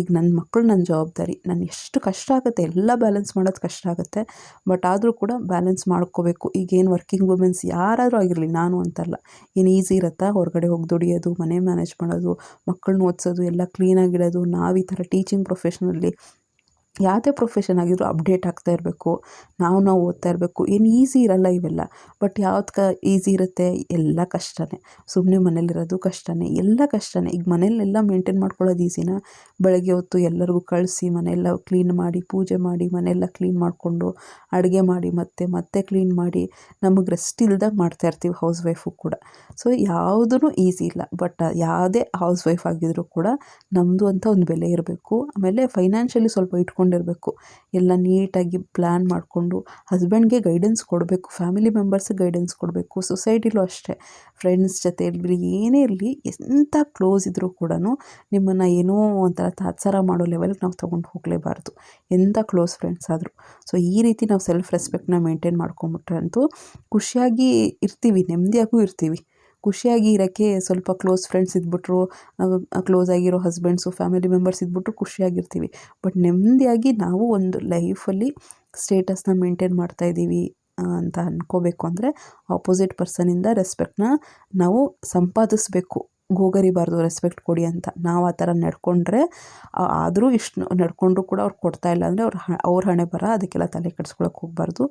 ಈಗ ನನ್ನ ಮಕ್ಕಳು ನನ್ನ ಜವಾಬ್ದಾರಿ. ನಾನು ಎಷ್ಟು ಕಷ್ಟ ಆಗುತ್ತೆ, ಎಲ್ಲ ಬ್ಯಾಲೆನ್ಸ್ ಮಾಡೋದು ಕಷ್ಟ ಆಗುತ್ತೆ ಬಟ್ ಆದರೂ ಕೂಡ ಬ್ಯಾಲೆನ್ಸ್ ಮಾಡ್ಕೋಬೇಕು. ಈಗೇನು ವರ್ಕಿಂಗ್ ವುಮೆನ್ಸ್ ಯಾರಾದರೂ ಆಗಿರಲಿ, ನಾನು ಅಂತಲ್ಲ. ಏನು ಈಸಿ ಇರುತ್ತಾ? ಹೊರಗಡೆ ಹೋಗಿ ದುಡಿಯೋದು, ಮನೆ ಮ್ಯಾನೇಜ್ ಮಾಡೋದು ಮಕ್ಕಳನ್ನ ಓದಿಸೋದು, ಎಲ್ಲ ಕ್ಲೀನಾಗಿಡೋದು ನಾವು ಈ ಥರ ಟೀಚಿಂಗ್ ಪ್ರೊಫೆಷ್ನಲ್ಲಿ ಯಾವುದೇ ಪ್ರೊಫೆಷನ್ ಆಗಿದ್ರು ಅಪ್ಡೇಟ್ ಆಗ್ತಾ ಇರಬೇಕು, ನಾವು ನಾವು ಓದ್ತಾ ಇರಬೇಕು, ಏನು ಈಸಿ ಇರಲ್ಲ ಇವೆಲ್ಲ. ಬಟ್ ಯಾವ್ದು ಕ ಈಸಿ ಇರುತ್ತೆ? ಎಲ್ಲ ಕಷ್ಟನೇ. ಸುಮ್ಮನೆ ಮನೇಲಿರೋದು ಕಷ್ಟನೇ. ಎಲ್ಲ ಕಷ್ಟನೇ. ಈಗ ಮನೇಲೆಲ್ಲ ಮೇಂಟೈನ್ ಮಾಡ್ಕೊಳ್ಳೋದು ಈಸಿನಾ ಬೆಳಗ್ಗೆ ಹೊತ್ತು ಎಲ್ಲರಿಗೂ ಕಳಿಸಿ, ಮನೆಯೆಲ್ಲ ಕ್ಲೀನ್ ಮಾಡಿ, ಪೂಜೆ ಮಾಡಿ, ಮನೆಯೆಲ್ಲ ಕ್ಲೀನ್ ಮಾಡಿಕೊಂಡು, ಅಡುಗೆ ಮಾಡಿ, ಮತ್ತೆ ಮತ್ತೆ ಕ್ಲೀನ್ ಮಾಡಿ, ನಮಗೆ ರೆಸ್ಟ್ ಇಲ್ದಾಗ ಮಾಡ್ತಾ ಇರ್ತೀವಿ ಹೌಸ್ ವೈಫು ಕೂಡ. ಸೊ ಯಾವುದೂ ಈಸಿ ಇಲ್ಲ. ಬಟ್ ಯಾವುದೇ ಹೌಸ್ ವೈಫ್ ಆಗಿದ್ರೂ ಕೂಡ ನಮ್ಮದು ಅಂತ ಒಂದು ಬೆಲೆ ಇರಬೇಕು. ಆಮೇಲೆ ಫೈನಾನ್ಷಿಯಲಿ ಸ್ವಲ್ಪ ಇಟ್ಕೊಂಡಿರಬೇಕು ಎಲ್ಲ ನೀಟಾಗಿ ಪ್ಲ್ಯಾನ್ ಮಾಡಿಕೊಂಡು ಹಸ್ಬೆಂಡ್ಗೆ ಗೈಡೆನ್ಸ್ ಕೊಡಬೇಕು ಫ್ಯಾಮಿಲಿ ಮೆಂಬರ್ಸ್ಗೆ ಗೈಡೆನ್ಸ್ ಕೊಡಬೇಕು ಸೊಸೈಟಿಲೂ ಅಷ್ಟೇ. ಫ್ರೆಂಡ್ಸ್ ಜೊತೆ ಇರಲಿ, ಏನೇ ಇರಲಿ, ಎಂಥ ಕ್ಲೋಸ್ ಇದ್ದರೂ ಕೂಡ ನಿಮ್ಮನ್ನು ಏನೋ ಒಂಥರ ತಾತ್ಸಾರ ಮಾಡೋ ಲೆವೆಲ್ಗೆ ನಾವು ತೊಗೊಂಡು ಹೋಗಲೇಬಾರ್ದು. ಎಂಥ ಕ್ಲೋಸ್ ಫ್ರೆಂಡ್ಸ್ ಆದರೂ. ಸೊ ಈ ರೀತಿ ನಾವು ಸೆಲ್ಫ್ ರೆಸ್ಪೆಕ್ಟ್ನ ಮೇಂಟೈನ್ ಮಾಡ್ಕೊಂಬಿಟ್ರೆ ಅಂತೂ ಖುಷಿಯಾಗಿ ಇರ್ತೀವಿ, ನೆಮ್ಮದಿಯಾಗೂ ಇರ್ತೀವಿ. ಖುಷಿಯಾಗಿ ಇರೋಕ್ಕೆ ಸ್ವಲ್ಪ ಕ್ಲೋಸ್ ಫ್ರೆಂಡ್ಸ್ ಇದ್ಬಿಟ್ರು ಕ್ಲೋಸ್ ಆಗಿರೋ ಹಸ್ಬೆಂಡ್ಸು ಫ್ಯಾಮಿಲಿ ಮೆಂಬರ್ಸ್ ಇದ್ಬಿಟ್ರು ಖುಷಿಯಾಗಿರ್ತೀವಿ. ಬಟ್ ನೆಮ್ಮದಿಯಾಗಿ ನಾವು ಒಂದು ಲೈಫಲ್ಲಿ ಸ್ಟೇಟಸ್ನ ಮೇಂಟೈನ್ ಮಾಡ್ತಾಯಿದ್ದೀವಿ ಅಂತ ಅಂದ್ಕೋಬೇಕು ಅಂದರೆ ಆಪೋಸಿಟ್ ಪರ್ಸನಿಂದ ರೆಸ್ಪೆಕ್ಟ್ನ ನಾವು ಸಂಪಾದಿಸ್ಬೇಕು. ಗೋಗರಿಬಾರ್ದು ರೆಸ್ಪೆಕ್ಟ್ ಕೊಡಿ ಅಂತ. ನಾವು ಆ ಥರ ನಡ್ಕೊಂಡ್ರೆ ಆದರೂ ಇಷ್ಟು ನಡ್ಕೊಂಡ್ರು ಕೂಡ ಅವ್ರು ಕೊಡ್ತಾ ಇಲ್ಲ ಅಂದರೆ ಅವ್ರು ಅವ್ರ ಹಣೆ ಬರ, ಅದಕ್ಕೆಲ್ಲ ತಲೆ ಕೆಡ್ಸ್ಕೊಳಕ್ಕೆ ಹೋಗಬಾರ್ದು.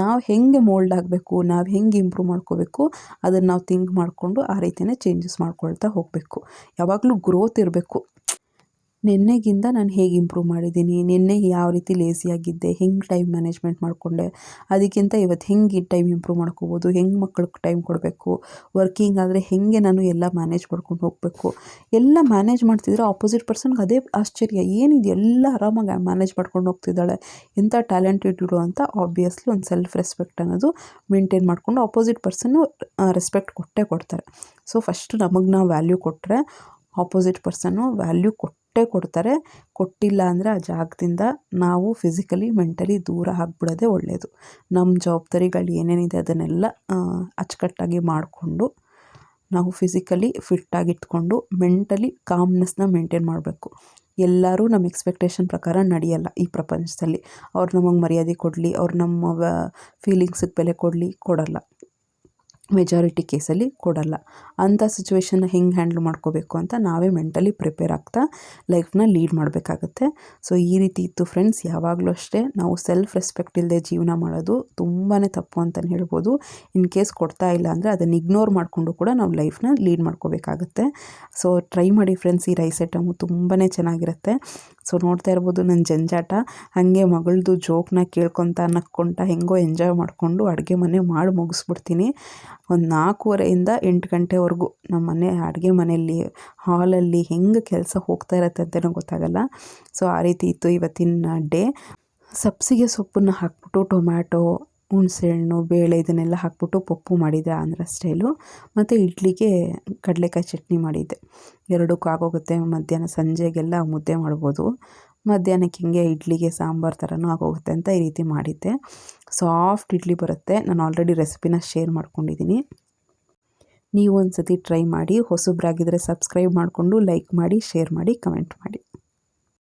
ನಾವು ಹೆಂಗೆ ಮೋಲ್ಡ್ ಆಗಬೇಕು, ನಾವು ಹೆಂಗೆ ಇಂಪ್ರೂವ್ ಮಾಡ್ಕೋಬೇಕು, ಅದನ್ನು ನಾವು ಥಿಂಕ್ ಮಾಡಿಕೊಂಡು ಆ ರೀತಿಯೇ ಚೇಂಜಸ್ ಮಾಡ್ಕೊಳ್ತಾ ಹೋಗಬೇಕು. ಯಾವಾಗಲೂ ಗ್ರೋತ್ ಇರಬೇಕು. ನಿನ್ನೆಗಿಂತ ನಾನು ಹೇಗೆ ಇಂಪ್ರೂವ್ ಮಾಡಿದ್ದೀನಿ? ನಿನ್ನೆ ಯಾವ ರೀತಿ ಲೇಸಿಯಾಗಿದ್ದೆ ಹೆಂಗೆ ಟೈಮ್ ಮ್ಯಾನೇಜ್ಮೆಂಟ್ ಮಾಡಿಕೊಂಡೆ? ಅದಕ್ಕಿಂತ ಇವತ್ತು ಹೆಂಗೆ ಟೈಮ್ ಇಂಪ್ರೂವ್ ಮಾಡ್ಕೋಬೋದು? ಹೆಂಗೆ ಮಕ್ಳಿಗೆ ಟೈಮ್ ಕೊಡಬೇಕು? ವರ್ಕಿಂಗ್ ಆದರೆ ಹೇಗೆ ನಾನು ಎಲ್ಲ ಮ್ಯಾನೇಜ್ ಮಾಡ್ಕೊಂಡು ಹೋಗಬೇಕು? ಎಲ್ಲ ಮ್ಯಾನೇಜ್ ಮಾಡ್ತಿದ್ರೆ ಆಪೋಸಿಟ್ ಪರ್ಸನ್ಗೆ ಅದೇ ಆಶ್ಚರ್ಯ. ಏನಿದೆ? ಎಲ್ಲ ಆರಾಮಾಗಿ ಮ್ಯಾನೇಜ್ ಮಾಡ್ಕೊಂಡು ಹೋಗ್ತಿದ್ದಾಳೆ. ಎಂಥ ಟ್ಯಾಲೆಂಟೆಡ್ ಇಡು ಅಂತ ಆಬ್ವಿಯಸ್ಲಿ ಒಂದು ಸೆಲ್ಫ್ ರೆಸ್ಪೆಕ್ಟ್ ಅನ್ನೋದು ಮೇಂಟೈನ್ ಮಾಡಿಕೊಂಡು ಆಪೋಸಿಟ್ ಪರ್ಸನ್ನು ರೆಸ್ಪೆಕ್ಟ್ ಕೊಟ್ಟೇ ಕೊಡ್ತಾರೆ. ಸೊ ಫಸ್ಟ್ ನಮಗೆ ನಾವು ವ್ಯಾಲ್ಯೂ ಕೊಟ್ಟರೆ ಆಪೋಸಿಟ್ ಪರ್ಸನ್ನು ವ್ಯಾಲ್ಯೂ ಕೊಟ್ಟೇ ಕೊಡ್ತಾರೆ. ಕೊಟ್ಟಿಲ್ಲ ಅಂದರೆ ಆ ಜಾಗದಿಂದ ನಾವು ಫಿಸಿಕಲಿ ಮೆಂಟಲಿ ದೂರ ಆಗ್ಬಿಡೋದೇ ಒಳ್ಳೆಯದು ನಮ್ಮ ಜವಾಬ್ದಾರಿಗಳು ಏನೇನಿದೆ ಅದನ್ನೆಲ್ಲ ಅಚ್ಚುಕಟ್ಟಾಗಿ ಮಾಡಿಕೊಂಡು ನಾವು ಫಿಸಿಕಲಿ ಫಿಟ್ಟಾಗಿಟ್ಕೊಂಡು ಮೆಂಟಲಿ ಕಾಮ್ನೆಸ್ನ ಮೇಂಟೈನ್ ಮಾಡಬೇಕು. ಎಲ್ಲರೂ ನಮ್ಮ ಎಕ್ಸ್ಪೆಕ್ಟೇಷನ್ ಪ್ರಕಾರ ನಡೆಯಲ್ಲ ಈ ಪ್ರಪಂಚದಲ್ಲಿ. ಅವ್ರು ನಮಗೆ ಮರ್ಯಾದೆ ಕೊಡಲಿ, ಅವ್ರು ನಮ್ಮ ಫೀಲಿಂಗ್ಸಿಗೆ ಬೆಲೆ ಕೊಡಲಿ, ಕೊಡಲ್ಲ. ಮೆಜಾರಿಟಿ ಕೇಸಲ್ಲಿ ಕೊಡಲ್ಲ. ಅಂಥ ಸಿಚುವೇಶನ್ನ ಹೆಂಗೆ ಹ್ಯಾಂಡ್ಲ್ ಮಾಡ್ಕೋಬೇಕು ಅಂತ ನಾವೇ ಮೆಂಟಲಿ ಪ್ರಿಪೇರ್ ಆಗ್ತಾ ಲೈಫ್ನ ಲೀಡ್ ಮಾಡಬೇಕಾಗತ್ತೆ. ಸೊ ಈ ರೀತಿ ಇತ್ತು ಫ್ರೆಂಡ್ಸ್ ಯಾವಾಗಲೂ ಅಷ್ಟೇ. ನಾವು ಸೆಲ್ಫ್ ರೆಸ್ಪೆಕ್ಟ್ ಇಲ್ಲದೆ ಜೀವನ ಮಾಡೋದು ತುಂಬಾ ತಪ್ಪು ಅಂತಲೇ ಹೇಳ್ಬೋದು. ಇನ್ ಕೇಸ್ ಕೊಡ್ತಾ ಇಲ್ಲ ಅಂದರೆ ಅದನ್ನು ಇಗ್ನೋರ್ ಮಾಡಿಕೊಂಡು ಕೂಡ ನಾವು ಲೈಫ್ನ ಲೀಡ್ ಮಾಡ್ಕೋಬೇಕಾಗತ್ತೆ. ಸೊ ಟ್ರೈ ಮಾಡಿ ಫ್ರೆಂಡ್ಸ್ ಈ ರೈಸ್ ಐಟಮು ತುಂಬಾ ಚೆನ್ನಾಗಿರುತ್ತೆ. ಸೊ ನೋಡ್ತಾ ಇರ್ಬೋದು ನನ್ನ ಜಂಜಾಟ. ಹಾಗೆ ಮಗಳದು ಜೋಕ್ನ ಕೇಳ್ಕೊತ ನಕ್ಕೊಂತ ಹೆಂಗೋ ಎಂಜಾಯ್ ಮಾಡಿಕೊಂಡು ಅಡುಗೆ ಮನೆ ಮಾಡಿ ಮುಗಿಸ್ಬಿಡ್ತೀನಿ. ಒಂದು ನಾಲ್ಕೂವರೆಯಿಂದ ಎಂಟು ಗಂಟೆವರೆಗೂ ನಮ್ಮ ಮನೆ, ಅಡುಗೆ ಮನೆಯಲ್ಲಿ, ಹಾಲಲ್ಲಿ ಹೆಂಗೆ ಕೆಲಸ ಹೋಗ್ತಾ ಇರತ್ತೆ ಅಂತಲೂ ಗೊತ್ತಾಗಲ್ಲ. ಸೊ ಆ ರೀತಿ ಇತ್ತು ಇವತ್ತಿನ ಡೇ. ಸಬ್ಸಿಗೆ ಸೊಪ್ಪನ್ನು ಹಾಕ್ಬಿಟ್ಟು ಟೊಮ್ಯಾಟೊ ಹುಣಸೆಹಣ್ಣು, ಬೇಳೆ ಇದನ್ನೆಲ್ಲ ಹಾಕ್ಬಿಟ್ಟು ಪಪ್ಪು ಮಾಡಿದ್ದೆ ಆಂಧ್ರ ಸ್ಟೈಲು. ಮತ್ತು ಇಡ್ಲಿಗೆ ಕಡಲೆಕಾಯಿ ಚಟ್ನಿ ಮಾಡಿದ್ದೆ. ಎರಡಕ್ಕೂ ಆಗೋಗುತ್ತೆ. ಮಧ್ಯಾಹ್ನ ಸಂಜೆಗೆಲ್ಲ ಮುದ್ದೆ ಮಾಡ್ಬೋದು. ಮಧ್ಯಾಹ್ನಕ್ಕೆ ಹಿಂಗೆ ಇಡ್ಲಿಗೆ ಸಾಂಬಾರು ಥರನೂ ಆಗೋಗುತ್ತೆ ಅಂತ ಈ ರೀತಿ ಮಾಡಿದ್ದೆ. ಸಾಫ್ಟ್ ಇಡ್ಲಿ ಬರುತ್ತೆ. ನಾನು ಆಲ್ರೆಡಿ ರೆಸಿಪಿನ ಶೇರ್ ಮಾಡ್ಕೊಂಡಿದ್ದೀನಿ. ನೀವು ಒಂದು ಸತಿ ಟ್ರೈ ಮಾಡಿ. ಹೊಸಬ್ರಾಗಿದ್ದರೆ ಸಬ್ಸ್ಕ್ರೈಬ್ ಮಾಡಿಕೊಂಡು ಲೈಕ್ ಮಾಡಿ, ಶೇರ್ ಮಾಡಿ, ಕಮೆಂಟ್ ಮಾಡಿ.